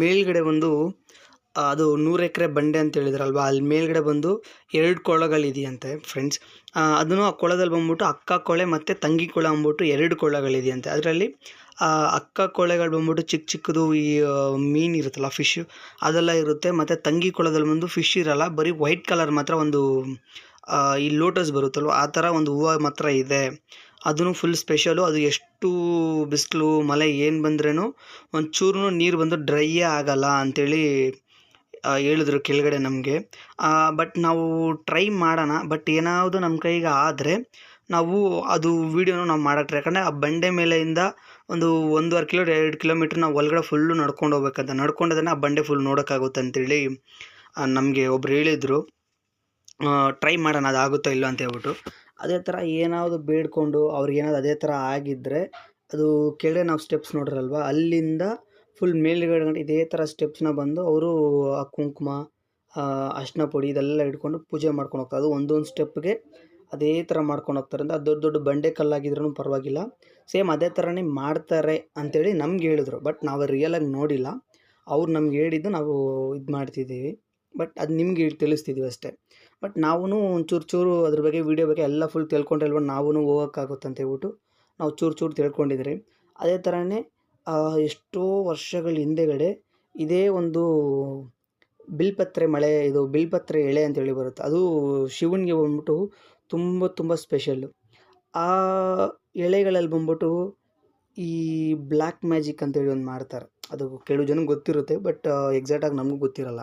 ಮೇಲ್ಗಡೆ ಒಂದು ಅದು ನೂರು ಎಕರೆ ಬಂಡೆ ಅಂತ ಹೇಳಿದ್ರಲ್ವಾ? ಅಲ್ಲಿ ಮೇಲ್ಗಡೆ ಬಂದು ಎರಡು ಕೊಳಗಳಿದೆಯಂತೆ ಫ್ರೆಂಡ್ಸ್ ಅದನ್ನು ಆ ಕೊಳದಲ್ಲಿ ಬಂದ್ಬಿಟ್ಟು ಅಕ್ಕ ಕೊಳೆ ಮತ್ತು ತಂಗಿ ಕೊಳ ಅಂದ್ಬಿಟ್ಟು ಎರಡು ಕೊಳಗಳಿದೆಯಂತೆ. ಅದರಲ್ಲಿ ಅಕ್ಕ ಕೊಳೆಗಳು ಬಂದ್ಬಿಟ್ಟು ಚಿಕ್ಕ ಚಿಕ್ಕದು, ಈ ಮೀನು ಇರುತ್ತಲ್ಲ ಫಿಶ್ಶು ಅದೆಲ್ಲ ಇರುತ್ತೆ. ಮತ್ತು ತಂಗಿ ಕೊಳದಲ್ಲಿ ಬಂದು ಫಿಶ್ ಇರಲ್ಲ, ಬರೀ ವೈಟ್ ಕಲರ್ ಮಾತ್ರ ಒಂದು ಈ ಲೋಟಸ್ ಬರುತ್ತಲ್ವ? ಆ ಥರ ಒಂದು ಹೂವು ಮಾತ್ರ ಇದೆ. ಅದೂ ಫುಲ್ ಸ್ಪೆಷಲು ಅದು ಎಷ್ಟು ಬಿಸಿಲು, ಮಳೆ ಏನು ಬಂದ್ರೂ ಒಂಚೂರು ನೀರು ಬಂದು ಡ್ರೈಯೇ ಆಗಲ್ಲ ಅಂಥೇಳಿ ಹೇಳಿದ್ರು ಕೆಳಗಡೆ ನಮಗೆ. ಬಟ್ ನಾವು ಟ್ರೈ ಮಾಡೋಣ ಬಟ್ ಏನಾದರೂ ನಮ್ಮ ಕೈಗೆ ಆದರೆ ನಾವು ಅದು ವೀಡಿಯೋನ ನಾವು ಮಾಡಕ್ಕೆ ಯಾಕಂದರೆ ಆ ಬಂಡೆ ಮೇಲೆಯಿಂದ ಒಂದು ಒಂದೂವರೆ ಕಿಲೋ ಎರಡು ಕಿಲೋಮೀಟ್ರ್ ನಾವು ಒಳಗಡೆ ಫುಲ್ಲು ನಡ್ಕೊಂಡು ಹೋಗ್ಬೇಕಂತ, ನಡ್ಕೊಂಡದನ್ನು ಆ ಬಂಡೆ ಫುಲ್ ನೋಡೋಕ್ಕಾಗುತ್ತೆ ಅಂತೇಳಿ ನಮಗೆ ಒಬ್ರು ಹೇಳಿದರು. ಟ್ರೈ ಮಾಡೋಣ ಅದು ಆಗುತ್ತೋ ಇಲ್ಲೋ ಅಂತ ಹೇಳ್ಬಿಟ್ಟು. ಅದೇ ಥರ ಏನಾದರೂ ಬೇಡಿಕೊಂಡು ಅವ್ರಿಗೇನಾದ್ರು ಅದೇ ಥರ ಆಗಿದ್ದರೆ ಅದು ಕೆಳಗೆ ನಾವು ಸ್ಟೆಪ್ಸ್ ನೋಡಿರಲ್ವ? ಅಲ್ಲಿಂದ ಫುಲ್ ಮೇಲ್ಗಡೆ ಇದೇ ಥರ ಸ್ಟೆಪ್ಸ್ನ ಬಂದು ಅವರು ಆ ಕುಂಕುಮ ಅರಿಶ್ಣ ಪುಡಿ ಇದೆಲ್ಲ ಇಟ್ಕೊಂಡು ಪೂಜೆ ಮಾಡ್ಕೊಂಡು ಹೋಗ್ತಾರೆ. ಅದು ಒಂದೊಂದು ಸ್ಟೆಪ್ಗೆ ಅದೇ ಥರ ಮಾಡ್ಕೊಂಡು ಹೋಗ್ತಾರೆ ಅಂದರೆ ಅದು ದೊಡ್ಡ ದೊಡ್ಡ ಬಂಡೆ ಕಲ್ಲಾಗಿದ್ರೂ ಪರವಾಗಿಲ್ಲ. ಸೇಮ್ ಅದೇ ಥರನೇ ಮಾಡ್ತಾರೆ ಅಂತೇಳಿ ನಮ್ಗೆ ಹೇಳಿದ್ರು. ಬಟ್ ನಾವು ರಿಯಲಾಗಿ ನೋಡಿಲ್ಲ. ಅವ್ರು ನಮ್ಗೆ ಹೇಳಿದ್ದು ನಾವು ಇದು ಮಾಡ್ತಿದ್ದೀವಿ. ಬಟ್ ಅದು ನಿಮ್ಗೆ ತಿಳಿಸ್ತಿದ್ದೀವಿ ಅಷ್ಟೇ. ಬಟ್ ನಾವೂ ಒಂಚೂರು ಚೂರು ಅದ್ರ ಬಗ್ಗೆ ವೀಡಿಯೋ ಬಗ್ಗೆ ಎಲ್ಲ ಫುಲ್ ತಿಳ್ಕೊಂಡಿಲ್ವ ನಾವೂ ಹೋಗೋಕ್ಕಾಗುತ್ತೆ ಅಂತ ಹೇಳ್ಬಿಟ್ಟು ನಾವು ಚೂರು ಚೂರು ತಿಳ್ಕೊಂಡಿದ್ರಿ. ಅದೇ ಥರನೇ ಎಷ್ಟೋ ವರ್ಷಗಳ ಹಿಂದೆಗಡೆ ಇದೇ ಒಂದು ಬಿಲ್ಪತ್ರೆ ಮಳೆ, ಇದು ಬಿಲ್ಪತ್ರೆ ಎಳೆ ಅಂತೇಳಿ ಬರುತ್ತೆ. ಅದು ಶಿವನಿಗೆ ಬಂದ್ಬಿಟ್ಟು ತುಂಬ ತುಂಬ ಸ್ಪೆಷಲ್ಲು ಆ ಎಳೆಗಳಲ್ಲಿ ಬಂದ್ಬಿಟ್ಟು ಈ ಬ್ಲ್ಯಾಕ್ ಮ್ಯಾಜಿಕ್ ಅಂತೇಳಿ ಒಂದು ಮಾಡ್ತಾರೆ. ಅದು ಕೆಲವು ಜನಕ್ಕೆ ಗೊತ್ತಿರುತ್ತೆ ಬಟ್ ಎಕ್ಸಾಕ್ಟಾಗಿ ನಮಗೂ ಗೊತ್ತಿರಲ್ಲ.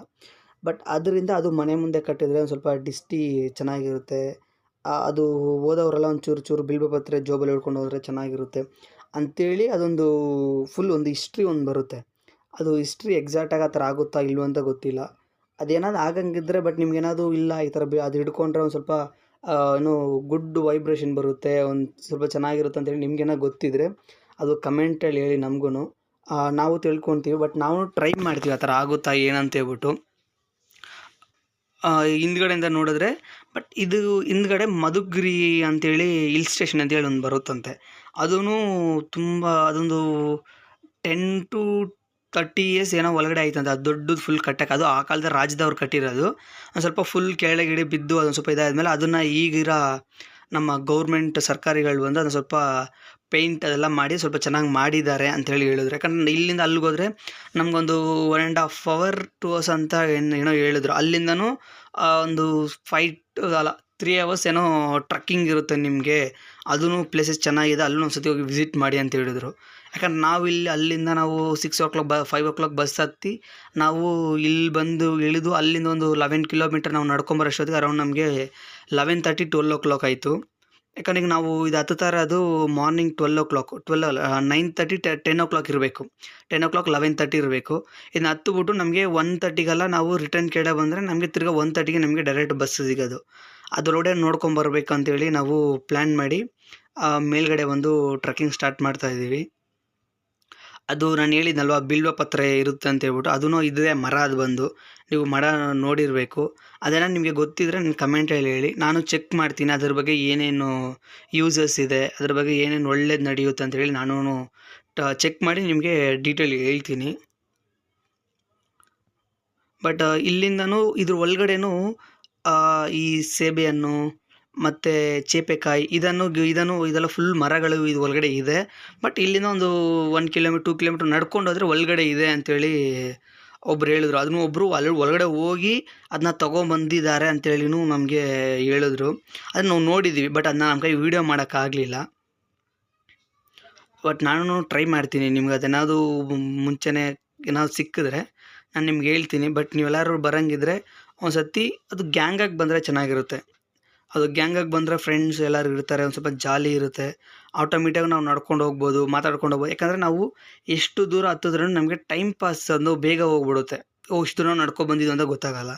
ಬಟ್ ಅದರಿಂದ ಅದು ಮನೆ ಮುಂದೆ ಕಟ್ಟಿದರೆ ಒಂದು ಸ್ವಲ್ಪ ಡಿಸ್ಟಿ ಚೆನ್ನಾಗಿರುತ್ತೆ. ಅದು ಹೋದವರೆಲ್ಲ ಒಂದು ಚೂರು ಚೂರು ಬಿಲ್ವಪತ್ರೆ ಜೋಬಲ್ಲಿ ಹಿಡ್ಕೊಂಡು ಹೋದರೆ ಚೆನ್ನಾಗಿರುತ್ತೆ. ಅಂಥೇಳಿ ಅದೊಂದು ಫುಲ್ ಒಂದು ಹಿಸ್ಟ್ರಿ ಒಂದು ಬರುತ್ತೆ. ಅದು ಹಿಸ್ಟ್ರಿ ಎಕ್ಸಾಕ್ಟಾಗಿ ಆ ಥರ ಆಗುತ್ತಾ ಇಲ್ವೋ ಅಂತ ಗೊತ್ತಿಲ್ಲ. ಅದೇನಾದ್ರು ಆಗಂಗಿದ್ರೆ ಬಟ್ ನಿಮ್ಗೇನಾದರೂ ಇಲ್ಲ ಈ ಥರ ಬಿ ಅದು ಹಿಡ್ಕೊಂಡ್ರೆ ಒಂದು ಸ್ವಲ್ಪ ಏನು ಗುಡ್ ವೈಬ್ರೇಷನ್ ಬರುತ್ತೆ, ಒಂದು ಸ್ವಲ್ಪ ಚೆನ್ನಾಗಿರುತ್ತೆ ಅಂತೇಳಿ ನಿಮ್ಗೇನಾದ್ರು ಗೊತ್ತಿದ್ರೆ ಅದು ಕಮೆಂಟಲ್ಲಿ ಹೇಳಿ ನಮಗೂ ನಾವು ತಿಳ್ಕೊತೀವಿ ಬಟ್ ನಾವು ಟ್ರೈ ಮಾಡ್ತೀವಿ ಆ ಥರ ಆಗುತ್ತಾ ಏನಂತ ಹೇಳ್ಬಿಟ್ಟು. ಹಿಂದ್ಗಡೆಯಿಂದ ನೋಡಿದ್ರೆ, ಬಟ್ ಇದು ಹಿಂದ್ಗಡೆ ಮಧುಗಿರಿ ಅಂತೇಳಿ ಹಿಲ್ ಸ್ಟೇಷನ್ ಅಂತೇಳಿ ಒಂದು ಬರುತ್ತಂತೆ. ಅದೂ ತುಂಬ ಅದೊಂದು ಟೆನ್ ಟು ತರ್ಟಿ ಇಯರ್ಸ್ ಏನೋ ಒಳಗಡೆ ಆಯ್ತಂತೆ. ಅದು ದೊಡ್ಡದು ಫುಲ್ ಕಟ್ಟಕ್ಕೆ. ಅದು ಆ ಕಾಲದ ರಾಜ್ಯದವ್ರು ಕಟ್ಟಿರೋದು. ಒಂದು ಸ್ವಲ್ಪ ಫುಲ್ ಕೆಳಗಡೆ ಬಿದ್ದು ಅದೊಂದು ಸ್ವಲ್ಪ ಇದಾದ್ಮೇಲೆ ಅದನ್ನು ಈಗಿರೋ ನಮ್ಮ ಗೌರ್ಮೆಂಟ್ ಸರ್ಕಾರಿಗಳು ಬಂದು ಅದನ್ನು ಸ್ವಲ್ಪ ಪೇಂಟ್ ಅದೆಲ್ಲ ಮಾಡಿ ಸ್ವಲ್ಪ ಚೆನ್ನಾಗಿ ಮಾಡಿದ್ದಾರೆ ಅಂತೇಳಿ ಹೇಳಿದ್ರು. ಯಾಕಂದ್ರೆ ಇಲ್ಲಿಂದ ಅಲ್ಲಿಗೆ ಹೋದರೆ ನಮಗೊಂದು one and half hour to hours ಅಂತ ಏನು ಏನೋ ಹೇಳಿದ್ರು. ಅಲ್ಲಿಂದನೂ ಒಂದು ಫೈಟ್ ಅಲ್ಲ ತ್ರೀ ಅವರ್ಸ್ ಏನೋ ಟ್ರಕ್ಕಿಂಗ್ ಇರುತ್ತೆ ನಿಮಗೆ. ಅದೂ ಪ್ಲೇಸಸ್ ಚೆನ್ನಾಗಿದೆ. ಅಲ್ಲೂ ಒಂದ್ಸತಿ ಹೋಗಿ ವಿಸಿಟ್ ಮಾಡಿ ಅಂತ ಹೇಳಿದ್ರು. ಯಾಕಂದ್ರೆ ನಾವು ಇಲ್ಲಿ ಅಲ್ಲಿಂದ ನಾವು ಸಿಕ್ಸ್ ಓ ಕ್ಲಾಕ್ ಬ ಫೈವ್ ಓ ಕ್ಲಾಕ್ ಬಸ್ ಹತ್ತಿ ನಾವು ಇಲ್ಲಿ ಬಂದು ಇಳಿದು ಅಲ್ಲಿಂದ ಒಂದು ಲೆವೆನ್ ಕಿಲೋಮೀಟರ್ ನಾವು ನಡ್ಕೊಂಬರೋಷ್ಟೊತ್ತಿಗೆ ಅರೌಂಡ್ ನಮಗೆ eleven thirty twelve o'clock ಆಯಿತು. ಯಾಕಂದ್ರೆ ಈಗ ನಾವು ಇದು ಹತ್ತುತ್ತಾರೆ, ಅದು morning twelve o'clock twelve nine thirty ten o'clock ಇರಬೇಕು. Ten o'clock eleven thirty ಇರಬೇಕು. ಇನ್ನು ಹತ್ತುಬಿಟ್ಟು ನಮಗೆ ಒನ್ ತರ್ಟಿಗೆಲ್ಲ ನಾವು ರಿಟರ್ನ್ ಕೇಳ ಬಂದರೆ ನಮಗೆ ತಿರ್ಗಾ ಒನ್ ತರ್ಟಿಗೆ ನಮಗೆ ಡೈರೆಕ್ಟ್ ಬಸ್ ಸಿಗೋದು. ಅದರೊಳಗೆ ನೋಡ್ಕೊಂಬರ್ಬೇಕು ಅಂತೇಳಿ ನಾವು ಪ್ಲ್ಯಾನ್ ಮಾಡಿ ಮೇಲ್ಗಡೆ ಒಂದು ಟ್ರಕ್ಕಿಂಗ್ ಸ್ಟಾರ್ಟ್ ಮಾಡ್ತಾ ಇದ್ದೀವಿ. ಅದು ನಾನು ಹೇಳಿದ್ನಲ್ವ, ಬಿಲ್ವ ಪತ್ರೆ ಇರುತ್ತೆ ಅಂತ ಹೇಳ್ಬಿಟ್ಟು ಅದೂ ಇದೇ ಮರ ಅದು ಬಂದು, ನೀವು ಮರ ನೋಡಿರಬೇಕು. ಅದೆಲ್ಲ ನಿಮಗೆ ಗೊತ್ತಿದ್ರೆ ನನ್ನ ಕಮೆಂಟಲ್ಲಿ ಹೇಳಿ. ನಾನು ಚೆಕ್ ಮಾಡ್ತೀನಿ ಅದ್ರ ಬಗ್ಗೆ ಏನೇನು ಯೂಸಸ್ ಇದೆ, ಅದ್ರ ಬಗ್ಗೆ ಏನೇನು ಒಳ್ಳೇದು ನಡೆಯುತ್ತೆ ಅಂತ ಹೇಳಿ ನಾನು ಚೆಕ್ ಮಾಡಿ ನಿಮಗೆ ಡೀಟೇಲ್ ಹೇಳ್ತೀನಿ. ಬಟ್ ಇಲ್ಲಿಂದನೂ ಇದ್ರ ಒಳಗಡೆನೂ ಈ ಸೇಬೆಯನ್ನು ಮತ್ತು ಚೇಪೆಕಾಯಿ ಇದನ್ನು ಇದನ್ನು ಇದೆಲ್ಲ ಫುಲ್ ಮರಗಳು ಇದು ಒಳಗಡೆ ಇದೆ. ಬಟ್ ಇಲ್ಲಿಂದ ಒಂದು ಒನ್ ಕಿಲೋಮೀಟ್ರ್ ಟೂ ಕಿಲೋಮೀಟ್ರ್ ನಡ್ಕೊಂಡು ಹೋದರೆ ಒಳಗಡೆ ಇದೆ ಅಂತೇಳಿ ಒಬ್ರು ಹೇಳಿದ್ರು. ಅದನ್ನು ಒಬ್ಬರು ಅಲ್ಲಿ ಒಳಗಡೆ ಹೋಗಿ ಅದನ್ನ ತೊಗೊಂಬಂದಿದ್ದಾರೆ ಅಂತೇಳಿನೂ ನಮಗೆ ಹೇಳಿದ್ರು. ಅದನ್ನ ನಾವು ನೋಡಿದ್ದೀವಿ ಬಟ್ ಅದನ್ನ ನಮ್ಮ ಕೈ ವೀಡಿಯೋ ಮಾಡೋಕ್ಕಾಗಲಿಲ್ಲ. ಬಟ್ ನಾನು ಟ್ರೈ ಮಾಡ್ತೀನಿ. ನಿಮ್ಗೆ ಅದೇನಾದರೂ ಮುಂಚೆನೇ ಏನಾದ್ರು ಸಿಕ್ಕಿದ್ರೆ ನಾನು ನಿಮ್ಗೆ ಹೇಳ್ತೀನಿ. ಬಟ್ ನೀವೆಲ್ಲರೂ ಬರೋಂಗಿದ್ರೆ ಒಂದು ಸತಿ ಅದು ಗ್ಯಾಂಗಾಗಿ ಬಂದರೆ ಚೆನ್ನಾಗಿರುತ್ತೆ. ಅದು ಗ್ಯಾಂಗಾಗಿ ಬಂದರೆ ಫ್ರೆಂಡ್ಸ್ ಎಲ್ಲರೂ ಇರ್ತಾರೆ, ಒಂದು ಸ್ವಲ್ಪ ಜಾಲಿ ಇರುತ್ತೆ. ಆಟೋಮೆಟಿಕಾಗಿ ನಾವು ನಡ್ಕೊಂಡು ಹೋಗ್ಬೋದು, ಮಾತಾಡ್ಕೊಂಡು ಹೋಗ್ಬೋದು. ಯಾಕಂದರೆ ನಾವು ಎಷ್ಟು ದೂರ ಹತ್ತಿದ್ರೂ ನಮಗೆ ಟೈಮ್ ಪಾಸ್ ಅನ್ನೋ ಬೇಗ ಹೋಗ್ಬಿಡುತ್ತೆ. ಓ, ಇಷ್ಟು ದೂರ ನಡ್ಕೊ ಬಂದಿದ್ದು ಅಂತ ಗೊತ್ತಾಗಲ್ಲ.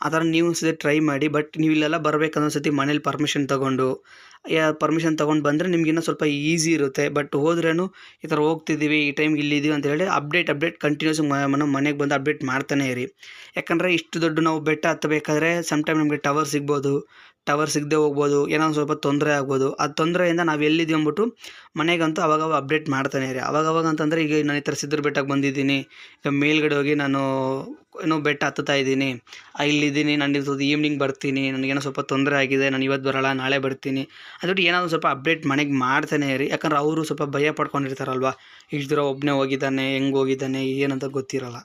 ಆ ಥರ ನೀವು ಒಂದ್ಸತಿ ಟ್ರೈ ಮಾಡಿ ಬಟ್ ನೀವು ಇಲ್ಲೆಲ್ಲ ಬರಬೇಕಂದ್ರೆ ಸತಿ ಮನೇಲಿ ಪರ್ಮಿಷನ್ ತೊಗೊಂಡು. ಯಾ ಪರ್ಮಿಷನ್ ತೊಗೊಂಡು ಬಂದರೆ ನಿಮ್ಗೆ ಇನ್ನೂ ಸ್ವಲ್ಪ ಈಸಿ ಇರುತ್ತೆ. ಬಟ್ ಹೋದ್ರೂ ಈ ಥರ ಹೋಗ್ತಿದ್ದೀವಿ ಈ ಟೈಮ್ ಇಲ್ಲಿದ್ದೀವಿ ಅಂತ ಹೇಳಿ ಅಪ್ಡೇಟ್ ಅಪ್ಡೇಟ್ ಕಂಟಿನ್ಯೂಸ್ ನಮ್ಮ ಮನೆಗೆ ಬಂದು ಅಪ್ಡೇಟ್ ಮಾಡ್ತಾನೆ ಇರಿ. ಯಾಕಂದರೆ ಇಷ್ಟು ದೊಡ್ಡ ನಾವು ಬೆಟ್ಟ ಹತ್ತಬೇಕಾದ್ರೆ ಟೈಮ್ ನಮಗೆ ಟವರ್ ಸಿಗ್ಬೋದು. ಟವರ್ ಸಿಗದೆ ಹೋಗ್ಬೋದು. ಏನೋ ಸ್ವಲ್ಪ ತೊಂದರೆ ಆಗ್ಬೋದು. ಆ ತೊಂದರೆಯಿಂದ ನಾವು ಎಲ್ಲಿದ್ದೀವಿ ಅಂದ್ಬಿಟ್ಟು ಮನೆಗಂತೂ ಅವಾಗವಾಗ ಅಪ್ಡೇಟ್ ಮಾಡ್ತಾನೆ ಇರಿ. ಅವಾಗವಾಗ ಅಂತಂದರೆ ಈಗ ನಾನು ಈ ಥರ ಸಿದ್ಧರ ಬೆಟ್ಟಕ್ಕೆ ಬಂದಿದ್ದೀನಿ. ಈಗ ಮೇಲ್ಗಡೆ ಹೋಗಿ ನಾನು ಏನೋ ಬೆಟ್ಟ ಹತ್ತುತ್ತಾ ಇದ್ದೀನಿ. ಆ, ಇಲ್ಲಿದ್ದೀನಿ ನಾನು ಇವತ್ತು ಈವ್ನಿಂಗ್ ಬರ್ತೀನಿ, ನನಗೇನೋ ಸ್ವಲ್ಪ ತೊಂದರೆ ಆಗಿದೆ, ನಾನು ಇವತ್ತು ಬರೋಲ್ಲ, ನಾಳೆ ಬರ್ತೀನಿ. ಅದ್ಬಿಟ್ಟು ಏನಾದರೂ ಸ್ವಲ್ಪ ಅಪ್ಡೇಟ್ ಮನೆಗೆ ಮಾಡ್ತಾನೆ ಇರಿ ಯಾಕಂದ್ರೆ ಅವರು ಸ್ವಲ್ಪ ಭಯ ಪಡ್ಕೊಂಡಿರ್ತಾರಲ್ವ? ಇಷ್ಟು ದೂರ ಒಬ್ಬನೇ ಹೋಗಿದ್ದಾನೆ, ಹೆಂಗೆ ಹೋಗಿದ್ದಾನೆ, ಏನಂತ ಗೊತ್ತಿರಲ್ಲ.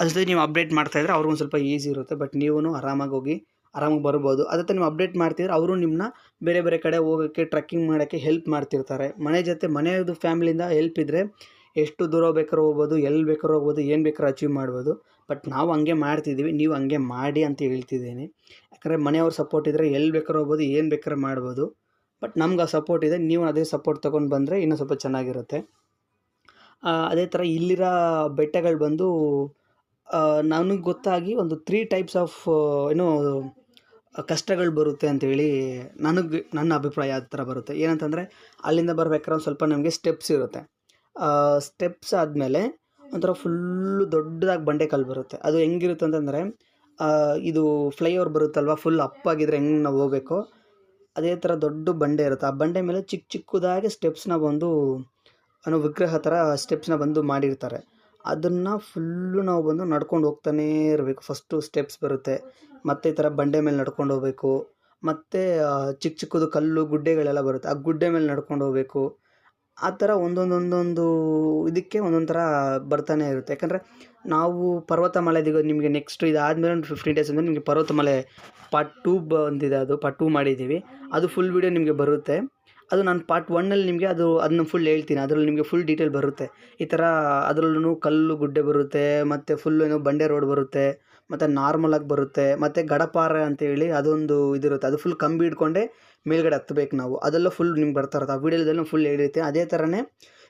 ಅದ್ರ ನೀವು ಅಪ್ಡೇಟ್ ಮಾಡ್ತಾ ಇದ್ರೆ ಅವ್ರಿಗೊಂದು ಸ್ವಲ್ಪ ಈಸಿ ಇರುತ್ತೆ. ಬಟ್ ನೀವು ಆರಾಮಾಗಿ ಹೋಗಿ, ಆರಾಮಾಗಿ ಬರ್ಬೋದು. ಅದೇ ನೀವು ಅಪ್ಡೇಟ್ ಮಾಡ್ತಿದ್ರೆ ಅವರು ನಿಮ್ಮನ್ನ ಬೇರೆ ಬೇರೆ ಕಡೆ ಹೋಗೋಕ್ಕೆ ಟ್ರಕ್ಕಿಂಗ್ ಮಾಡೋಕ್ಕೆ ಹೆಲ್ಪ್ ಮಾಡ್ತಿರ್ತಾರೆ. ಮನೆ ಜೊತೆ ಮನೆಯದು ಫ್ಯಾಮಿಲಿಯಿಂದ ಹೆಲ್ಪ್ ಇದ್ದರೆ ಎಷ್ಟು ದೂರ ಬೇಕಾದ್ರೂ ಹೋಗ್ಬೋದು ಎಲ್ಲಿ ಬೇಕಾದ್ರೂ ಹೋಗ್ಬೋದು, ಏನು ಬೇಕಾದ್ರೂ ಅಚೀವ್ ಮಾಡ್ಬೋದು. ಬಟ್ ನಾವು ಹಂಗೆ ಮಾಡ್ತಿದ್ದೀವಿ, ನೀವು ಹಂಗೆ ಮಾಡಿ ಅಂತ ಹೇಳ್ತಿದ್ದೀನಿ. ಯಾಕಂದರೆ ಮನೆಯವ್ರ ಸಪೋರ್ಟ್ ಇದ್ದರೆ ಎಲ್ಲಿ ಬೇಕಾದ್ರೂ ಹೋಗ್ಬೋದು, ಏನು ಬೇಕಾದ್ರೂ ಮಾಡ್ಬೋದು. ಬಟ್ ನಮ್ಗೆ ಆ ಸಪೋರ್ಟ್ ಇದೆ, ನೀವು ಅದೇ ಸಪೋರ್ಟ್ ತೊಗೊಂಡು ಬಂದರೆ ಇನ್ನೂ ಸ್ವಲ್ಪ ಚೆನ್ನಾಗಿರುತ್ತೆ. ಅದೇ ಥರ ಇಲ್ಲಿರೋ ಬೆಟ್ಟಗಳು ಬಂದು ನನಗೆ ಗೊತ್ತಾಗಿ ಒಂದು ತ್ರೀ ಟೈಪ್ಸ್ ಆಫ್ ಏನು ಕಷ್ಟಗಳು ಬರುತ್ತೆ ಅಂಥೇಳಿ ನನಗೆ, ನನ್ನ ಅಭಿಪ್ರಾಯ ಆ ಥರ ಬರುತ್ತೆ. ಏನಂತಂದರೆ ಅಲ್ಲಿಂದ ಬರ್ಬೇಕಾದ್ರೆ ಒಂದು ಸ್ವಲ್ಪ ನಮಗೆ ಸ್ಟೆಪ್ಸ್ ಇರುತ್ತೆ. ಸ್ಟೆಪ್ಸ್ ಆದಮೇಲೆ ಒಂಥರ ಫುಲ್ಲು ದೊಡ್ಡದಾಗಿ ಬಂಡೆಕಲ್ಲು ಬರುತ್ತೆ. ಅದು ಹೆಂಗಿರುತ್ತೆ ಅಂತಂದರೆ ಇದು ಫ್ಲೈಓವರ್ ಬರುತ್ತಲ್ವ ಫುಲ್ ಅಪ್ಪಾಗಿದ್ರೆ ಹೆಂಗೆ ನಾವು ಹೋಗ್ಬೇಕೋ? ಅದೇ ಥರ ದೊಡ್ಡ ಬಂಡೆ ಇರುತ್ತೆ. ಆ ಬಂಡೆ ಮೇಲೆ ಚಿಕ್ಕ ಚಿಕ್ಕದಾಗಿ ಸ್ಟೆಪ್ಸ್ನ ಬಂದು ಅನ್ನೋ ವಿಗ್ರಹ ಥರ ಸ್ಟೆಪ್ಸ್ನ ಬಂದು ಮಾಡಿರ್ತಾರೆ. ಅದನ್ನು ಫುಲ್ಲು ನಾವು ಬಂದು ನಡ್ಕೊಂಡು ಹೋಗ್ತಾನೇ ಇರಬೇಕು. ಫಸ್ಟು ಸ್ಟೆಪ್ಸ್ ಬರುತ್ತೆ. ಮತ್ತು ಈ ಥರ ಬಂಡೆ ಮೇಲೆ ನಡ್ಕೊಂಡು ಹೋಗ್ಬೇಕು. ಮತ್ತು ಚಿಕ್ಕ ಚಿಕ್ಕದು ಕಲ್ಲು, ಗುಡ್ಡೆಗಳೆಲ್ಲ ಬರುತ್ತೆ. ಆ ಗುಡ್ಡೆ ಮೇಲೆ ನಡ್ಕೊಂಡು ಹೋಗ್ಬೇಕು. ಆ ಥರ ಒಂದೊಂದು ಒಂದೊಂದು ಇದಕ್ಕೆ ಒಂದೊಂದು ಥರ ಬರ್ತಾನೆ ಇರುತ್ತೆ. ಯಾಕಂದರೆ ನಾವು ಪರ್ವತಮಲೆ ದಿಗ ನಿಮಗೆ ನೆಕ್ಸ್ಟ್ ಇದಾದಮೇಲೆ ಒಂದು ಫಿಫ್ಟೀನ್ ಡೇಸ್ ಅಂದರೆ ನಿಮಗೆ ಪರ್ವತಮಲೆ ಪಾರ್ಟ್ ಟೂ ಬಂದಿದೆ ಅದು ಪಾರ್ಟ್ ಟೂ ಮಾಡಿದ್ದೀವಿ. ಅದು ಫುಲ್ ವೀಡಿಯೋ ನಿಮಗೆ ಬರುತ್ತೆ. ಅದು ನಾನು ಪಾರ್ಟ್ ಒನ್ನಲ್ಲಿ ನಿಮಗೆ ಅದು, ಅದನ್ನ ಫುಲ್ ಹೇಳ್ತೀನಿ. ಅದರಲ್ಲಿ ನಿಮಗೆ ಫುಲ್ ಡೀಟೇಲ್ ಬರುತ್ತೆ. ಈ ಥರ ಅದ್ರಲ್ಲೂ ಕಲ್ಲು, ಗುಡ್ಡೆ ಬರುತ್ತೆ, ಮತ್ತು ಫುಲ್ ಏನೋ ಬಂಡೆ ರೋಡ್ ಬರುತ್ತೆ. ಮತ್ತು ನಾರ್ಮಲಾಗಿ ಬರುತ್ತೆ, ಮತ್ತು ಗಡಪಾರ ಅಂತೇಳಿ ಅದೊಂದು ಇದಿರುತ್ತೆ. ಅದು ಫುಲ್ ಕಂಬಿ ಹಿಡ್ಕೊಂಡೆ ಮೇಲ್ಗಡೆ ಹತ್ತಬೇಕು ನಾವು. ಅದೆಲ್ಲ ಫುಲ್ ನಿಮ್ಗೆ ಬರ್ತಾ ಇರುತ್ತೆ. ಆ ವೀಡಿಯೋದೆಲ್ಲ ಫುಲ್ ಹೇಳಿರುತ್ತೆ ಅದೇ ಥರನೇ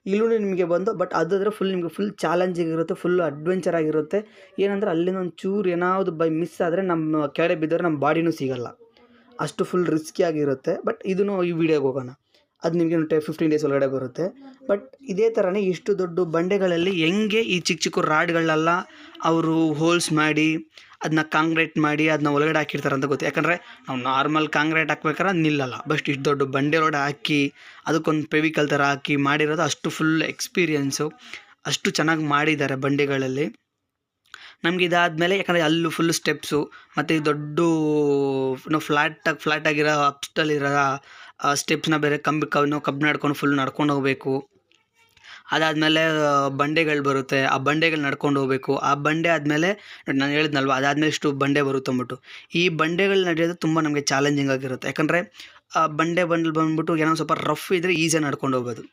ಇಲ್ಲೂ ನಿಮಗೆ ಬಂದು ಬಟ್ ಅದಾದರೆ ಫುಲ್ ನಿಮಗೆ ಫುಲ್ ಚಾಲೆಂಜಿಂಗ್ ಇರುತ್ತೆ ಫುಲ್ ಅಡ್ವೆಂಚರ್ ಆಗಿರುತ್ತೆ. ಏನಂದರೆ ಅಲ್ಲಿಂದ ಒಂದು ಚೂರು ಏನಾವುದು ಬೈ ಮಿಸ್ ಆದರೆ ನಮ್ಮ ಕೆಳಗೆ ಬಿದ್ದರೆ ನಮ್ಮ ಬಾಡಿನೂ ಸಿಗಲ್ಲ. ಅಷ್ಟು ಫುಲ್ ರಿಸ್ಕಿ ಆಗಿರುತ್ತೆ. ಬಟ್ ಇದನ್ನು ಈ ವಿಡಿಯೋಗೆ ಹೋಗೋಣ. ಅದು ನಿಮಗೆ ಟೆ ಫಿಫ್ಟೀನ್ ಡೇಸ್ ಒಳಗಡೆ ಬರುತ್ತೆ. ಬಟ್ ಇದೇ ಥರನೇ ಇಷ್ಟು ದೊಡ್ಡ ಬಂಡೆಗಳಲ್ಲಿ ಹೆಂಗೆ ಈ ಚಿಕ್ಕ ಚಿಕ್ಕ ರಾಡ್ಗಳನ್ನೆಲ್ಲ ಅವರು ಹೋಲ್ಸ್ ಮಾಡಿ ಅದನ್ನ ಕಾಂಕ್ರೀಟ್ ಮಾಡಿ ಅದನ್ನ ಒಳಗಡೆ ಹಾಕಿರ್ತಾರೆ ಅಂತ ಗೊತ್ತು. ಯಾಕಂದರೆ ನಾವು ನಾರ್ಮಲ್ ಕಾಂಕ್ರೀಟ್ ಹಾಕ್ಬೇಕಾರೆ ಅದು ನಿಲ್ಲಲ್ಲ. ಬಸ್ಟ್ ಇಷ್ಟು ದೊಡ್ಡ ಬಂಡೆ ರೋಡ್ ಹಾಕಿ, ಅದಕ್ಕೊಂದು ಪೆವಿಕಲ್ ಥರ ಹಾಕಿ ಮಾಡಿರೋದು ಅಷ್ಟು ಫುಲ್ ಎಕ್ಸ್ಪೀರಿಯನ್ಸು ಅಷ್ಟು ಚೆನ್ನಾಗಿ ಮಾಡಿದ್ದಾರೆ ಬಂಡೆಗಳಲ್ಲಿ. ನಮ್ಗೆ ಇದಾದಮೇಲೆ ಯಾಕಂದರೆ ಅಲ್ಲೂ ಫುಲ್ ಸ್ಟೆಪ್ಸು ಮತ್ತು ದೊಡ್ಡ ನಾವು ಫ್ಲ್ಯಾಟಾಗಿ ಫ್ಲ್ಯಾಟ್ ಆಗಿರೋ ಅಪ್ಸ್ಟಲ್ಲಿರೋ ಸ್ಟೆಪ್ಸ್ನ ಬೇರೆ ಕಂಬಿ ಕವ್ ಕಬ್ಬು ನಡ್ಕೊಂಡು ಫುಲ್ ನಡ್ಕೊಂಡು ಹೋಗಬೇಕು. ಅದಾದಮೇಲೆ ಬಂಡೆಗಳು ಬರುತ್ತೆ. ಆ ಬಂಡೆಗಳು ನಡ್ಕೊಂಡು ಹೋಗಬೇಕು. ಆ ಬಂಡೆ ಆದಮೇಲೆ ನಾನು ಹೇಳಿದ್ನಲ್ವ, ಅದಾದಮೇಲೆ ಇಷ್ಟು ಬಂಡೆ ಬರುತ್ತೆ ಅಂದ್ಬಿಟ್ಟು. ಈ ಬಂಡೆಗಳು ನಡೆಯೋದು ತುಂಬ ನಮಗೆ ಚಾಲೆಂಜಿಂಗ್ ಆಗಿರುತ್ತೆ. ಯಾಕಂದರೆ, ಆ ಬಂಡೆ ಬಂಡಲ್ ಬಂದ್ಬಿಟ್ಟು ಏನೋ ಸ್ವಲ್ಪ ರಫ್ ಇದ್ದರೆ ಈಸಿಯಾಗಿ ನಡ್ಕೊಂಡು ಹೋಗ್ಬೋದು.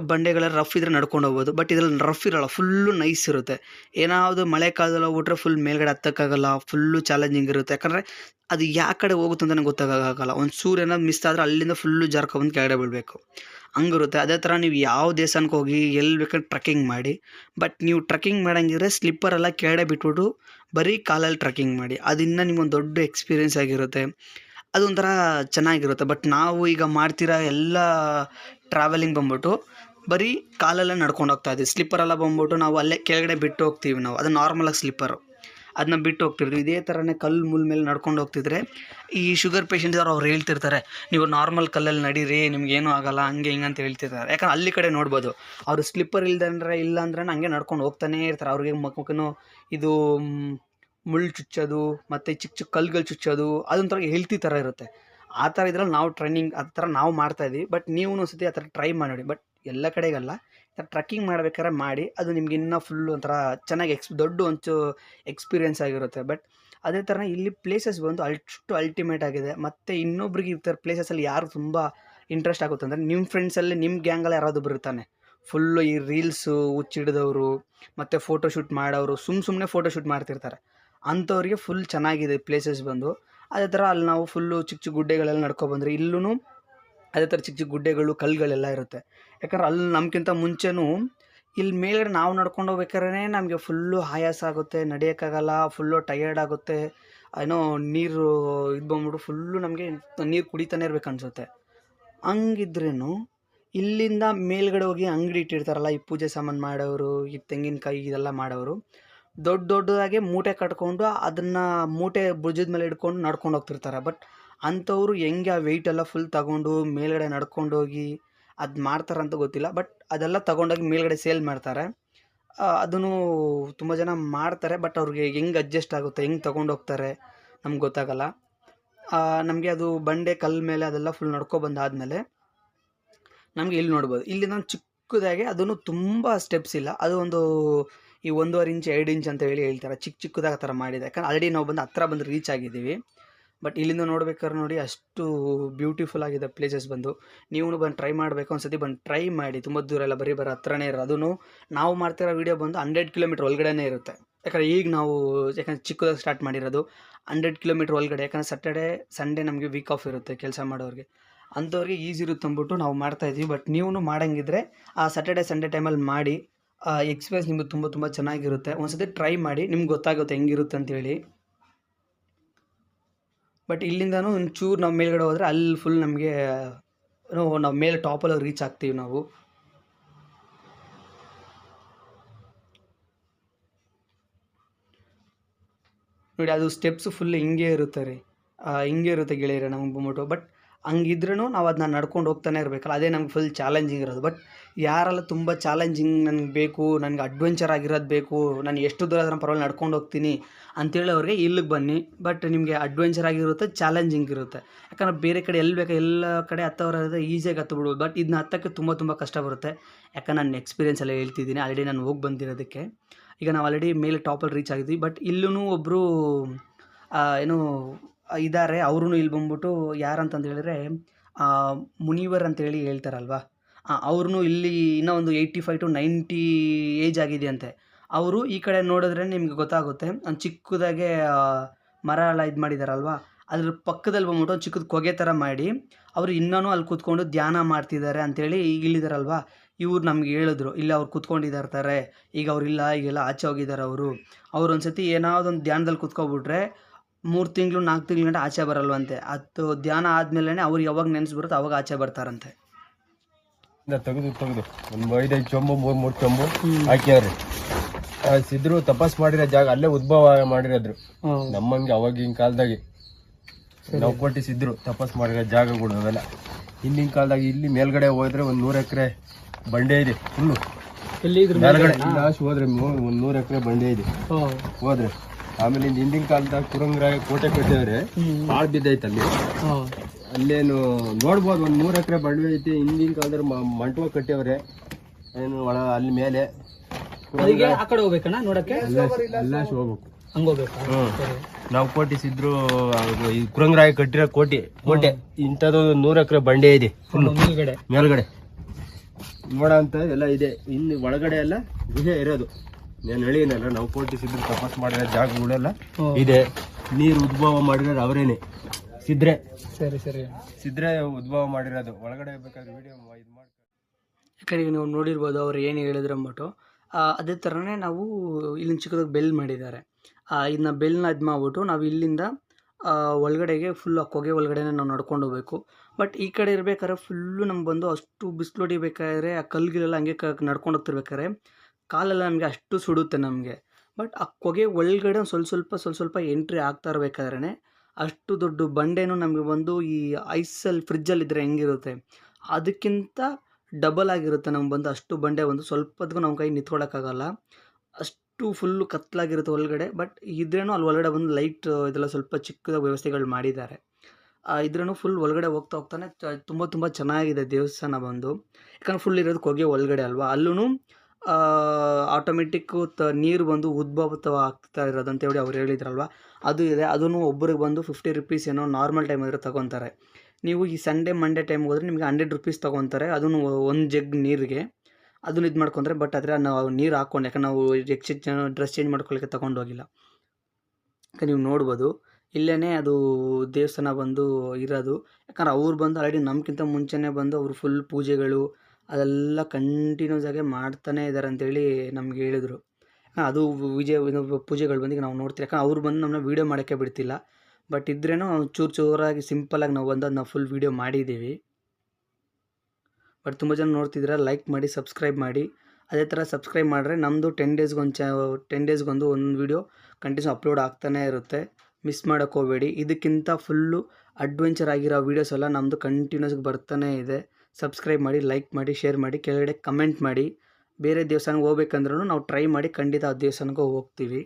ಬಂಡೆಗಳ ರಫ್ ಇದ್ರೆ ನಡ್ಕೊಂಡು ಹೋಗ್ಬೋದು. ಬಟ್ ಇದ್ರಲ್ಲಿ ರಫ್ ಇರೋಲ್ಲ ಫುಲ್ಲು ನೈಸ್ ಇರುತ್ತೆ. ಏನಾವುದು ಮಳೆ ಕಾಲದಲ್ಲಿ ಹೋಗ್ಬಿಟ್ರೆ ಫುಲ್ ಮೇಲ್ಗಡೆ ಹತ್ತಕ್ಕಾಗಲ್ಲ ಫುಲ್ಲು ಚಾಲೆಂಜಿಂಗ್ ಇರುತ್ತೆ. ಯಾಕಂದರೆ ಅದು ಯಾವ ಕಡೆ ಹೋಗುತ್ತೆ ಅಂತ ನನಗೆ ಗೊತ್ತಾಗಲ್ಲ ಒಂದು ಸೂರ್ಯನ ಏನಾದ್ರು ಮಿಸ್ ಆದರೆ ಅಲ್ಲಿಂದ ಫುಲ್ಲು ಜಾರ್ಕೊಂಬಂದು ಕೆಳಗಡೆ ಬೀಳಬೇಕು. ಹಂಗಿರುತ್ತೆ. ಅದೇ ಥರ ನೀವು ಯಾವ ದೇಶಕ್ಕೆ ಹೋಗಿ ಎಲ್ಲಿ ಬೇಕಾದ್ರೆ ಟ್ರಕ್ಕಿಂಗ್ ಮಾಡಿ. ಬಟ್ ನೀವು ಟ್ರಕ್ಕಿಂಗ್ ಮಾಡಂಗಿದ್ರೆ ಸ್ಲಿಪ್ಪರೆಲ್ಲ ಕೆಳಗಡೆ ಬಿಟ್ಬಿಟ್ಟು ಬರೀ ಕಾಲಲ್ಲಿ ಟ್ರಕ್ಕಿಂಗ್ ಮಾಡಿ. ಅದಿನ್ನ ನಿಮ್ಮೊಂದು ದೊಡ್ಡ ಎಕ್ಸ್ಪೀರಿಯೆನ್ಸ್ ಆಗಿರುತ್ತೆ. ಅದೊಂಥರ ಚೆನ್ನಾಗಿರುತ್ತೆ. ಬಟ್ ನಾವು ಈಗ ಮಾಡ್ತಿರೋ ಎಲ್ಲ ಟ್ರಾವೆಲಿಂಗ್ ಬಂದ್ಬಿಟ್ಟು ಬರೀ ಕಾಲಲ್ಲೇ ನಡ್ಕೊಂಡು ಹೋಗ್ತಾ ಇದ್ದೀವಿ ಸ್ಲಿಪ್ಪರೆಲ್ಲ ಬಂದ್ಬಿಟ್ಟು ನಾವು ಅಲ್ಲೇ ಕೆಳಗಡೆ ಬಿಟ್ಟು ಹೋಗ್ತೀವಿ ನಾವು. ಅದು ನಾರ್ಮಲಾಗಿ ಸ್ಲಿಪ್ಪರು ಅದನ್ನ ಬಿಟ್ಟು ಹೋಗ್ತಿರ್ತೀವಿ ಇದೇ ಥರನೇ ಕಲ್ಲು ಮುಲ್ ಮೇಲೆ ನಡ್ಕೊಂಡು ಹೋಗ್ತಿದ್ರೆ ಈ ಶುಗರ್ ಪೇಷಂಟ್ ಅವ್ರು ಹೇಳ್ತಿರ್ತಾರೆ, ನೀವು ನಾರ್ಮಲ್ ಕಲ್ಲಲ್ಲಿ ನಡೀರಿ ನಿಮ್ಗೇನು ಆಗೋಲ್ಲ, ಹಂಗೆ ಹಿಂಗೆ ಅಂತ ಹೇಳ್ತಿರ್ತಾರೆ. ಯಾಕಂದ್ರೆ ಅಲ್ಲಿ ಕಡೆ ನೋಡ್ಬೋದು. ಅವರು ಸ್ಲಿಪ್ಪರ್ ಇಲ್ದಂದ್ರೆ ಇಲ್ಲ ಅಂದ್ರೆ ಹಂಗೆ ನಡ್ಕೊಂಡು ಹೋಗ್ತಾನೇ ಇರ್ತಾರೆ. ಅವ್ರಿಗೆ ಮಕ್ ಮಕ್ಕನು ಇದು ಮುಳ್ಳು ಚುಚ್ಚೋದು, ಮತ್ತು ಚಿಕ್ಕ ಚಿಕ್ಕ ಕಲ್ಲುಗಳು ಚುಚ್ಚೋದು, ಅದೊಂಥರ ಹೆಲ್ತಿ ಥರ ಇರುತ್ತೆ. ಆ ಥರ ಇದ್ರಲ್ಲಿ ನಾವು ಟ್ರೈನಿಂಗ್ ಆ ಥರ ನಾವು ಮಾಡ್ತಾ ಇದೀವಿ ಬಟ್ ನೀವು ಒಂದ್ಸತಿ ಆ ಥರ ಟ್ರೈ ಮಾಡಿ ಬಟ್ ಎಲ್ಲ ಕಡೆಗಲ್ಲ. ಟ್ರಕ್ಕಿಂಗ್ ಮಾಡ್ಬೇಕಾದ್ರೆ ಮಾಡಿ. ಅದು ನಿಮ್ಗೆ ಇನ್ನೂ ಫುಲ್ ಒಂಥರ ಚೆನ್ನಾಗಿ ಎಕ್ಸ್ ದೊಡ್ಡ ಒಂಚು ಎಕ್ಸ್ಪೀರಿಯೆನ್ಸ್ ಆಗಿರುತ್ತೆ. ಬಟ್ ಅದೇ ಥರ ಇಲ್ಲಿ ಪ್ಲೇಸಸ್ ಬಂದು ಅಷ್ಟು ಅಲ್ಟಿಮೇಟ್ ಆಗಿದೆ. ಮತ್ತು ಇನ್ನೊಬ್ರಿಗೆ ಈ ಥರ ಪ್ಲೇಸಸಲ್ಲಿ ಯಾರು ತುಂಬ ಇಂಟ್ರೆಸ್ಟ್ ಆಗುತ್ತೆ ಅಂದರೆ ನಿಮ್ಮ ಫ್ರೆಂಡ್ಸಲ್ಲಿ ನಿಮ್ಮ ಗ್ಯಾಂಗಲ್ಲಿ ಯಾರಾದರೂ ಬರುತ್ತಾನೆ ಫುಲ್ಲು ಈ ರೀಲ್ಸು ಹುಚ್ಚಿಡಿದವರು, ಮತ್ತು ಫೋಟೋಶೂಟ್ ಮಾಡೋರು ಸುಮ್ಮ ಸುಮ್ಮನೆ ಫೋಟೋಶೂಟ್ ಮಾಡ್ತಿರ್ತಾರೆ. ಅಂಥವ್ರಿಗೆ ಫುಲ್ ಚೆನ್ನಾಗಿದೆ ಪ್ಲೇಸಸ್ ಬಂದು. ಅದೇ ಥರ ಅಲ್ಲಿ ನಾವು ಫುಲ್ಲು ಚಿಕ್ಕ ಚಿಕ್ಕ ಗುಡ್ಡೆಗಳೆಲ್ಲ ನಡ್ಕೊ ಬಂದರೆ ಇಲ್ಲೂ ಅದೇ ಥರ ಚಿಕ್ಕ ಚಿಕ್ಕ ಗುಡ್ಡೆಗಳು, ಕಲ್ಲುಗಳೆಲ್ಲ ಇರುತ್ತೆ. ಯಾಕಂದ್ರೆ ಅಲ್ಲಿ ನಮ್ಗಿಂತ ಮುಂಚೆನೂ ಇಲ್ಲಿ ಮೇಲ್ಗಡೆ ನಾವು ನಡ್ಕೊಂಡು ಹೋಗ್ಬೇಕಾದ್ರೆ ನಮಗೆ ಫುಲ್ಲು ಆಯಾಸ ಆಗುತ್ತೆ, ನಡೆಯೋಕ್ಕಾಗಲ್ಲ, ಫುಲ್ಲು ಟಯರ್ಡ್ ಆಗುತ್ತೆ. ಏನೋ ನೀರು ಇದು ಬಂದ್ಬಿಟ್ಟು ಫುಲ್ಲು ನಮಗೆ ನೀರು ಕುಡಿತಾನೆ ಇರ್ಬೇಕು ಅನಿಸುತ್ತೆ. ಹಂಗಿದ್ರೂ ಇಲ್ಲಿಂದ ಮೇಲ್ಗಡೆ ಹೋಗಿ ಅಂಗಡಿ ಇಟ್ಟಿರ್ತಾರಲ್ಲ, ಈ ಪೂಜೆ ಸಾಮಾನು ಮಾಡೋರು, ಈ ತೆಂಗಿನಕಾಯಿ ಇದೆಲ್ಲ ಮಾಡೋರು ದೊಡ್ಡ ದೊಡ್ಡದಾಗಿ ಮೂಟೆ ಕಟ್ಕೊಂಡು ಅದನ್ನು ಮೂಟೆ ಭುಜದ ಮೇಲೆ ಹಿಡ್ಕೊಂಡು ನಡ್ಕೊಂಡು ಹೋಗ್ತಿರ್ತಾರೆ. ಬಟ್ ಅಂಥವ್ರು ಹೆಂಗೆ ಆ ವೆಯ್ಟ್ ಎಲ್ಲ ಫುಲ್ ತಗೊಂಡು ಮೇಲ್ಗಡೆ ನಡ್ಕೊಂಡು ಹೋಗಿ ಅದು ಮಾಡ್ತಾರಂತ ಗೊತ್ತಿಲ್ಲ. ಬಟ್ ಅದೆಲ್ಲ ತಗೊಂಡೋಗಿ ಮೇಲ್ಗಡೆ ಸೇಲ್ ಮಾಡ್ತಾರೆ. ಅದನ್ನು ತುಂಬ ಜನ ಮಾಡ್ತಾರೆ. ಬಟ್ ಅವ್ರಿಗೆ ಹೆಂಗೆ ಅಡ್ಜಸ್ಟ್ ಆಗುತ್ತೆ, ಹೆಂಗೆ ತಗೊಂಡೋಗ್ತಾರೆ ನಮ್ಗೆ ಗೊತ್ತಾಗಲ್ಲ. ನಮಗೆ ಅದು ಬಂಡೆ, ಕಲ್ಲು ಮೇಲೆ ಅದೆಲ್ಲ ಫುಲ್ ನಡ್ಕೊ ಬಂದಾದಮೇಲೆ ನಮಗೆ ಇಲ್ಲಿ ನೋಡ್ಬೋದು. ಇಲ್ಲಿ ನಾನು ಚಿಕ್ಕದಾಗೆ ಅದನ್ನು ತುಂಬ ಸ್ಟೆಪ್ಸ್ ಇಲ್ಲ. ಅದು ಒಂದು ಈ ಒಂದೂವರೆ ಇಂಚ್, ಎರಡು ಇಂಚ್ ಅಂತ ಹೇಳಿ ಹೇಳ್ತಾರೆ. ಚಿಕ್ಕ ಚಿಕ್ಕದಾಗ ಆ ಥರ ಮಾಡಿದೆ. ಯಾಕಂದ್ರೆ ಆಲ್ರೆಡಿ ನಾವು ಬಂದು ಹತ್ರ ಬಂದು ರೀಚ್ ಆಗಿದ್ದೀವಿ. ಬಟ್ ಇಲ್ಲಿಂದ ನೋಡ್ಬೇಕಾದ್ರೆ ನೋಡಿ ಅಷ್ಟು ಬ್ಯೂಟಿಫುಲ್ ಆಗಿದೆ ಪ್ಲೇಸಸ್ ಬಂದು. ನೀವು ಬಂದು ಟ್ರೈ ಮಾಡಬೇಕು ಒಂದ್ಸತಿ ಬಂದು ಟ್ರೈ ಮಾಡಿ. ತುಂಬ ದೂರ ಎಲ್ಲ ಬರೀ ಬರೋ ಹತ್ರನೇ ಇರೋ ಅದನ್ನು ನಾವು ಮಾಡ್ತಿರೋ ವೀಡಿಯೋ ಬಂದು ಹಂಡ್ರೆಡ್ ಕಿಲೋಮೀಟ್ರ್ ಒಳಗಡೆನೇ ಇರುತ್ತೆ. ಯಾಕಂದ್ರೆ ಈಗ ನಾವು ಯಾಕಂದ್ರೆ ಚಿಕ್ಕದಾಗಿ ಸ್ಟಾರ್ಟ್ ಮಾಡಿರೋದು ಹಂಡ್ರೆಡ್ ಕಿಲೋಮೀಟ್ರ್ ಒಳಗಡೆ. ಯಾಕಂದರೆ ಸ್ಯಾಟರ್ಡೆ ಸಂಡೇ ನಮಗೆ ವೀಕ್ ಆಫ್ ಇರುತ್ತೆ ಕೆಲಸ ಮಾಡೋರಿಗೆ. ಅಂಥವ್ರಿಗೆ ಈಸಿ ಇರುತ್ತೆ ಅಂದ್ಬಿಟ್ಟು ನಾವು ಮಾಡ್ತಾ ಇದ್ದೀವಿ. ಬಟ್ ನೀವು ಮಾಡಂಗಿದ್ರೆ ಆ ಸ್ಯಾಟರ್ಡೆ ಸಂಡೇ ಟೈಮಲ್ಲಿ ಮಾಡಿ. ಎಕ್ಸ್ಪೀರಿಯನ್ಸ್ ನಿಮಗೆ ತುಂಬ ತುಂಬ ಚೆನ್ನಾಗಿರುತ್ತೆ. ಒಂದ್ಸತಿ ಟ್ರೈ ಮಾಡಿ, ನಿಮ್ಗೆ ಗೊತ್ತಾಗುತ್ತೆ ಹೆಂಗಿರುತ್ತೆ ಅಂತೇಳಿ. ಬಟ್ ಇಲ್ಲಿಂದನೂ ಒಂಚೂರು ನಾವು ಮೇಲ್ಗಡೆ ಹೋದರೆ ಅಲ್ಲಿ ಫುಲ್ ನಮಗೆ ನಾವು ಮೇಲೆ ಟಾಪಲ್ಲಿ ರೀಚ್ ಆಗ್ತೀವಿ ನಾವು. ನೋಡಿ, ಅದು ಸ್ಟೆಪ್ಸ್ ಫುಲ್ ಹಿಂಗೆ ಇರುತ್ತೆ ರೀ. ಹಿಂಗೆ ಇರುತ್ತೆ ಗೆಳೆಯರೆ ನಮಗೆ ಬಂದ್ಬಿಟ್ಟು ಬಟ್ ಹಂಗಿದ್ರೂ ನಾವು ಅದನ್ನ ನಡ್ಕೊಂಡು ಹೋಗ್ತಾನೆ ಇರಬೇಕಲ್ಲ, ಅದೇ ನಮ್ಗೆ ಫುಲ್ ಚಾಲೆಂಜಿಂಗ್ ಇರೋದು. ಬಟ್ ಯಾರೆಲ್ಲ ತುಂಬ ಚಾಲೆಂಜಿಂಗ್ ನನಗೆ ಬೇಕು, ನನಗೆ ಅಡ್ವೆಂಚರ್ ಆಗಿರೋದು ಬೇಕು, ನಾನು ಎಷ್ಟು ದೂರ ಆದ್ರೂ ಪರವಾಗಿಲ್ಲ ನಡ್ಕೊಂಡು ಹೋಗ್ತೀನಿ ಅಂತೇಳಿ ಅವ್ರಿಗೆ ಇಲ್ಲಿಗೆ ಬನ್ನಿ. ಬಟ್ ನಿಮಗೆ ಅಡ್ವೆಂಚರ್ ಆಗಿರುತ್ತೆ ಚಾಲೆಂಜಿಂಗ್ ಇರುತ್ತೆ. ಯಾಕಂದ್ರೆ ಬೇರೆ ಕಡೆ ಎಲ್ಲಿ ಬೇಕೋ ಎಲ್ಲ ಕಡೆ ಹತ್ತವರಾದ್ರೆ ಈಸಿಯಾಗಿ ಹತ್ತು ಬಿಡ್ಬೋದು. ಬಟ್ ಇದನ್ನ ಹತ್ತಕ್ಕೆ ತುಂಬ ತುಂಬ ಕಷ್ಟ ಬರುತ್ತೆ. ಯಾಕಂದ್ರೆ ನನ್ನ ಎಕ್ಸ್ಪೀರಿಯೆನ್ಸ್ ಎಲ್ಲ ಹೇಳ್ತಿದ್ದೀನಿ ಆಲ್ರೆಡಿ ನಾನು ಹೋಗಿ ಬಂದಿರೋದಕ್ಕೆ. ಈಗ ನಾವು ಆಲ್ರೆಡಿ ಮೇಲೆ ಟಾಪಲ್ಲಿ ರೀಚ್ ಆಗಿದ್ವಿ. ಬಟ್ ಇಲ್ಲೂ ಒಬ್ಬರು ಏನು ಇದ್ದಾರೆ ಅವ್ರೂ ಇಲ್ಲಿ ಬಂದ್ಬಿಟ್ಟು ಯಾರಂತಂದು ಹೇಳಿದ್ರೆ ಮುನಿವರ್ ಅಂತೇಳಿ ಹೇಳ್ತಾರಲ್ವಾ? ಅವ್ರೂ ಇಲ್ಲಿ ಇನ್ನೂ ಒಂದು eighty five to ninety age ಆಗಿದೆ ಅಂತೆ ಅವರು ಈ ಕಡೆ ನೋಡಿದ್ರೆ ನಿಮ್ಗೆ ಗೊತ್ತಾಗುತ್ತೆ, ಒಂದು ಚಿಕ್ಕದಾಗೆ ಮರ ಎಲ್ಲ ಇದು ಮಾಡಿದಾರಲ್ವಾ? ಅದ್ರ ಪಕ್ಕದಲ್ಲಿ ಬಂದ್ಬಿಟ್ಟು ಒಂದು ಚಿಕ್ಕದು ಕೊಗೆ ಥರ ಮಾಡಿ, ಅವರು ಇನ್ನೂ ಅಲ್ಲಿ ಕೂತ್ಕೊಂಡು ಧ್ಯಾನ ಮಾಡ್ತಿದ್ದಾರೆ ಅಂತೇಳಿ ಇಲ್ಲಿದಾರಲ್ವ? ಇವ್ರು ನಮ್ಗೆ ಹೇಳಿದ್ರು, ಇಲ್ಲ ಅವ್ರು ಕೂತ್ಕೊಂಡಿದ್ದಾರೆ ಈಗ ಅವ್ರಿಲ್ಲ ಈಗೆಲ್ಲ ಆಚೆ ಹೋಗಿದ್ದಾರೆ ಅವರು. ಅವ್ರು ಒಂದ್ಸತಿ ಏನಾದೊಂದು ಧ್ಯಾನದಲ್ಲಿ ಕೂತ್ಕೊಬಿಟ್ರೆ ಮೂರು ತಿಂಗಳು ನಾಲ್ಕು ತಿಂಗಳು ಗಂಟೆ ಆಚೆ ಬರಲ್ವಂತೆ. ಅದು ಧ್ಯಾನ ಆದಮೇಲೆ ಅವ್ರು ಯಾವಾಗ ನೆನ್ಸಿ ಬರುತ್ತೆ ಅವಾಗ ಆಚೆ ಬರ್ತಾರಂತೆ. ತೆಗೆದು ತೆಗೆದು. ಒಂದು ಐದೈದು ಚೊಂಬು ಮೂರು ಮೂರು ಚೊಂಬು ಹಾಕ್ಯಾರ ಆ, ಸಿದ್ರು ತಪಾಸ್ ಮಾಡಿರೋ ಜಾಗ ಅಲ್ಲೇ ಉದ್ಭವ ಮಾಡಿರೋದ್ರು. ನಮ್ಮಂಗೆ ಅವಾಗಿನ ಕಾಲದಾಗೆ. ನಾವು ಕೊಟ್ಟಿಸಿದ್ರು ತಪಾಸ್ ಮಾಡಿರೋ ಜಾಗಗಳು ಅವೆಲ್ಲ. ಹಿಂದಿನ ಕಾಲದಾಗ ಇಲ್ಲಿ ಮೇಲ್ಗಡೆ ಹೋದ್ರೆ ಒಂದ್ ನೂರ ಎಕರೆ ಬಂಡೆ ಇದೆ ಫುಲ್ಲು ಮೇಲ್ಗಡೆ ಲಾಸ್ಟ್ ಹೋದ್ರೆ ಒಂದು ಒಂದ್ ನೂರ್ ಎಕರೆ ಬಂಡೆ ಇದೆ. ಹೋದ್ರೆ. ಆಮೇಲೆ ಹಿಂದಿನ ಕಾಲದಾಗ ಕುರಂಗರಾಯ ಕೋಟೆ ಕಟ್ಟಿದ್ರೆ ಬಾಳ್ ಬಿದ್ದೈತೆ ಅಲ್ಲಿ. ಅಲ್ಲೇನು ನೋಡ್ಬೋದು ಒಂದ್ ನೂರ್ ಎಕರೆ ಬಂಡೆ ಐತಿ ಹಿಂದಿನ ಕಾಲದಲ್ಲಿ ಮಂಟಪ ಕಟ್ಟಿವ್ರೆ ಏನು ಒಳ ಅಲ್ಲಿ ಮೇಲೆ. ನಾವ್ ಆ ಕಡೆ ಹೋಗ್ಬೇಕಣ್ಣ ನೋಡಕ್ಕೆ? ಎಲ್ಲ ಹೋಗ್ಬೇಕು. ಹಂಗ ಹೋಗ್ಬೇಕಾ? ನಾವು ಕೋಟಿ ಸಿದ್ರು ಅದು ಈ ಕುರಂಗರಾಯ ಕಟ್ಟಿರೋ ಕೋಟೆ ಕೋಟೆ. ಇಂಥದ್ದು ನೂರ್ ಎಕರೆ ಬಂಡೆ ಇದೆ ಮೇಲ್ಗಡೆ. ಮೇಲ್ಗಡೆ. ನೋಡ ಅಂತ ಎಲ್ಲ ಇದೆ. ಇನ್ನು ಒಳಗಡೆ ಎಲ್ಲ ಗುಹೆ ಇರೋದು. ನಾನು ಹೇಳಿನಲ್ಲ ನಾವು ಕೋಟಿ ಸಿದ್ರು ತಪಾಸ್ ಮಾಡಿರೋ ಜಾಗಗಳೆಲ್ಲ ಇದೆ. ನೀರು ಉದ್ಭವ ಮಾಡಿರೋದು ಅವರೇನೆ. ಸಿದ್ರೆ. ಸರಿ ಸರಿ. ಸಿದ್ರೆ ಉದ್ಭವ ಮಾಡಿರೋದು. ಒಳಗಡೆ ಬೇಕಾದ್ರೆ ವಿಡಿಯೋ ಇದು ಮಾಡಿ ಯಾಕಂದ್ರೆ ಈಗ ನೀವು ನೋಡಿರ್ಬೋದು ಅವ್ರು ಏನು ಹೇಳಿದ್ರು ಅಂದ್ಬಿಟ್ಟು. ಅದೇ ಥರನೇ ನಾವು ಇಲ್ಲಿನ ಚಿಕ್ಕದಾಗಿ ಬೆಲ್ ಮಾಡಿದ್ದಾರೆ. ಇದನ್ನ ಬೆಲ್ನ ಇದು ಮಾಡ್ಬಿಟ್ಟು ನಾವು ಇಲ್ಲಿಂದ ಒಳಗಡೆಗೆ ಫುಲ್ ಆ ಕೊಗೆ ಒಳಗಡೆನೆ ನಾವು ನಡ್ಕೊಂಡು ಹೋಗ್ಬೇಕು. ಬಟ್ ಈ ಕಡೆ ಇರ್ಬೇಕಾದ್ರೆ ಫುಲ್ಲು ನಮ್ಗೆ ಬಂದು ಅಷ್ಟು ಬಿಸಿಲು ಹೊಡಿಬೇಕಾದ್ರೆ ಆ ಕಲ್ಗಿಲೆಲ್ಲ ಹಂಗೆ ಕ ನಡ್ಕೊಂಡು ಹೋಗ್ತಿರ್ಬೇಕಾದ್ರೆ ಕಾಲೆಲ್ಲ ನಮಗೆ ಅಷ್ಟು ಸುಡುತ್ತೆ ನಮಗೆ. ಬಟ್ ಆ ಕೊಗೆ ಒಳಗಡೆ ಸ್ವಲ್ಪ ಸ್ವಲ್ಪ ಸ್ವಲ್ಪ ಸ್ವಲ್ಪ ಎಂಟ್ರಿ ಆಗ್ತಾ ಇರಬೇಕಾದ್ರೆ ಅಷ್ಟು ದೊಡ್ಡ ಬಂಡೆನೂ ನಮಗೆ ಬಂದು ಈ ಐಸಲ್ಲಿ ಫ್ರಿಜ್ಜಲ್ಲಿದ್ದರೆ ಹೆಂಗಿರುತ್ತೆ? ಅದಕ್ಕಿಂತ ಡಬಲ್ ಆಗಿರುತ್ತೆ ನಮ್ಗೆ ಬಂದು ಅಷ್ಟು ಬಂಡೆ ಒಂದು ಸ್ವಲ್ಪದಕ್ಕೂ ನಮ್ಮ ಕೈ ನಿಂತ್ಕೊಳ್ಳೋಕ್ಕಾಗಲ್ಲ ಅಷ್ಟು ಫುಲ್ಲು ಕತ್ತಲಾಗಿರುತ್ತೆ ಒಳಗಡೆ ಬಟ್ ಇದ್ರೇನು ಅಲ್ಲಿ ಒಳಗಡೆ ಬಂದು ಲೈಟ್ ಇದೆಲ್ಲ ಸ್ವಲ್ಪ ಚಿಕ್ಕದಾಗಿ ವ್ಯವಸ್ಥೆಗಳು ಮಾಡಿದ್ದಾರೆ. ಇದ್ರೂ ಫುಲ್ ಒಳಗಡೆ ಹೋಗ್ತಾ ಹೋಗ್ತಾನೆ ತುಂಬ ತುಂಬ ಚೆನ್ನಾಗಿದೆ ದೇವಸ್ಥಾನ ಬಂದು. ಯಾಕಂದ್ರೆ ಫುಲ್ ಇರೋದು ಕೊಗೆ ಒಳಗಡೆ ಅಲ್ವಾ? ಅಲ್ಲೂ ಆಟೋಮೆಟಿಕ್ಕು ತ ನೀರು ಬಂದು ಉದ್ಭವ ಆಗ್ತಾ ಇರೋದು ಅಂತ ಹೇಳಿ ಅವ್ರು ಹೇಳಿದ್ರಲ್ವ? ಅದು ಇದೆ. ಅದನ್ನು ಒಬ್ಬರಿಗೆ ಬಂದು ಫಿಫ್ಟಿ ರುಪೀಸ್ ಏನೋ ನಾರ್ಮಲ್ ಟೈಮ್ ಆದರೆ ತಗೊತಾರೆ. ನೀವು ಈ ಸಂಡೇ ಮಂಡೇ ಟೈಮ್ಗೆ ಹೋದರೆ ನಿಮಗೆ ಹಂಡ್ರೆಡ್ ರುಪೀಸ್ ತೊಗೊತಾರೆ. ಅದನ್ನು ಒಂದು ಜಗ್ ನೀರಿಗೆ. ಅದನ್ನು ಇದು ಮಾಡ್ಕೊಂಡ್ರೆ ಬಟ್ ಆದರೆ ನಾವು ನೀರು ಹಾಕ್ಕೊಂಡು, ಯಾಕಂದ್ರೆ ನಾವು ಎಕ್ಸ್ಚೇಂಜ್ ಡ್ರೆಸ್ ಚೇಂಜ್ ಮಾಡ್ಕೊಳ್ಳಿಕ್ಕೆ ತೊಗೊಂಡು ಹೋಗಿಲ್ಲ. ಯಾಕಂದ್ರೆ ನೀವು ನೋಡ್ಬೋದು. ಇಲ್ಲೇ ಅದು ದೇವಸ್ಥಾನ ಬಂದು ಇರೋದು. ಯಾಕಂದ್ರೆ ಅವ್ರು ಬಂದು ಆಲ್ರೆಡಿ ನಮಗಿಂತ ಮುಂಚೆನೇ ಬಂದು ಅವರು ಫುಲ್ ಪೂಜೆಗಳು ಅದೆಲ್ಲ ಕಂಟಿನ್ಯೂಸ್ ಆಗಿ ಮಾಡ್ತಾನೆ ಇದ್ದಾರೆ ಅಂತೇಳಿ ನಮ್ಗೆ ಹೇಳಿದರು. ಅದು ವಿಜಯ ಪೂಜೆಗಳು ಬಂದು ಈಗ ನಾವು ನೋಡ್ತೀವಿ. ಯಾಕಂದ್ರೆ ಅವ್ರು ಬಂದು ನಮ್ಮನ್ನ ವೀಡಿಯೋ ಮಾಡೋಕ್ಕೆ ಬಿಡ್ತಿಲ್ಲ. ಬಟ್ ಇದ್ರೇನು ಚೂರು ಚೂರಾಗಿ ಸಿಂಪಲಾಗಿ ನಾವು ಬಂದು ನಾವು ಫುಲ್ ವೀಡಿಯೋ ಮಾಡಿದ್ದೀವಿ. ಬಟ್ ತುಂಬ ಜನ ನೋಡ್ತಿದ್ದೀರಾ ಲೈಕ್ ಮಾಡಿ ಸಬ್ಸ್ಕ್ರೈಬ್ ಮಾಡಿ. ಅದೇ ಥರ ಸಬ್ಸ್ಕ್ರೈಬ್ ಮಾಡಿದ್ರೆ ನಮ್ಮದು ಟೆನ್ ಡೇಸ್ಗೊಂದು ಚ ಟೆನ್ ಡೇಸ್ಗೊಂದು ಒಂದು ವೀಡಿಯೋ ಕಂಟಿನ್ಯೂ ಅಪ್ಲೋಡ್ ಆಗ್ತಾನೇ ಇರುತ್ತೆ. ಮಿಸ್ ಮಾಡೋಕ್ಕೆ ಹೋಗಬೇಡಿ. ಇದಕ್ಕಿಂತ ಫುಲ್ಲು ಅಡ್ವೆಂಚರ್ ಆಗಿರೋ ವೀಡಿಯೋಸ್ ಎಲ್ಲ ನಮ್ಮದು ಕಂಟಿನ್ಯೂಸ್ಗೆ ಬರ್ತಾನೇ ಇದೆ. ಸಬ್ಸ್ಕ್ರೈಬ್ ಮಾಡಿ ಲೈಕ್ ಮಾಡಿ ಶೇರ್ ಮಾಡಿ, ಕೆಳಗಡೆ ಕಮೆಂಟ್ ಮಾಡಿ. ಬೇರೆ ದೇವಸ್ಥಾನಕ್ಕೆ ಹೋಗ್ಬೇಕಂದ್ರೂ ನಾವು ಟ್ರೈ ಮಾಡಿ ಖಂಡಿತ ಆ ದೇವಸ್ಥಾನಕ್ಕೂ ಹೋಗ್ತೀವಿ.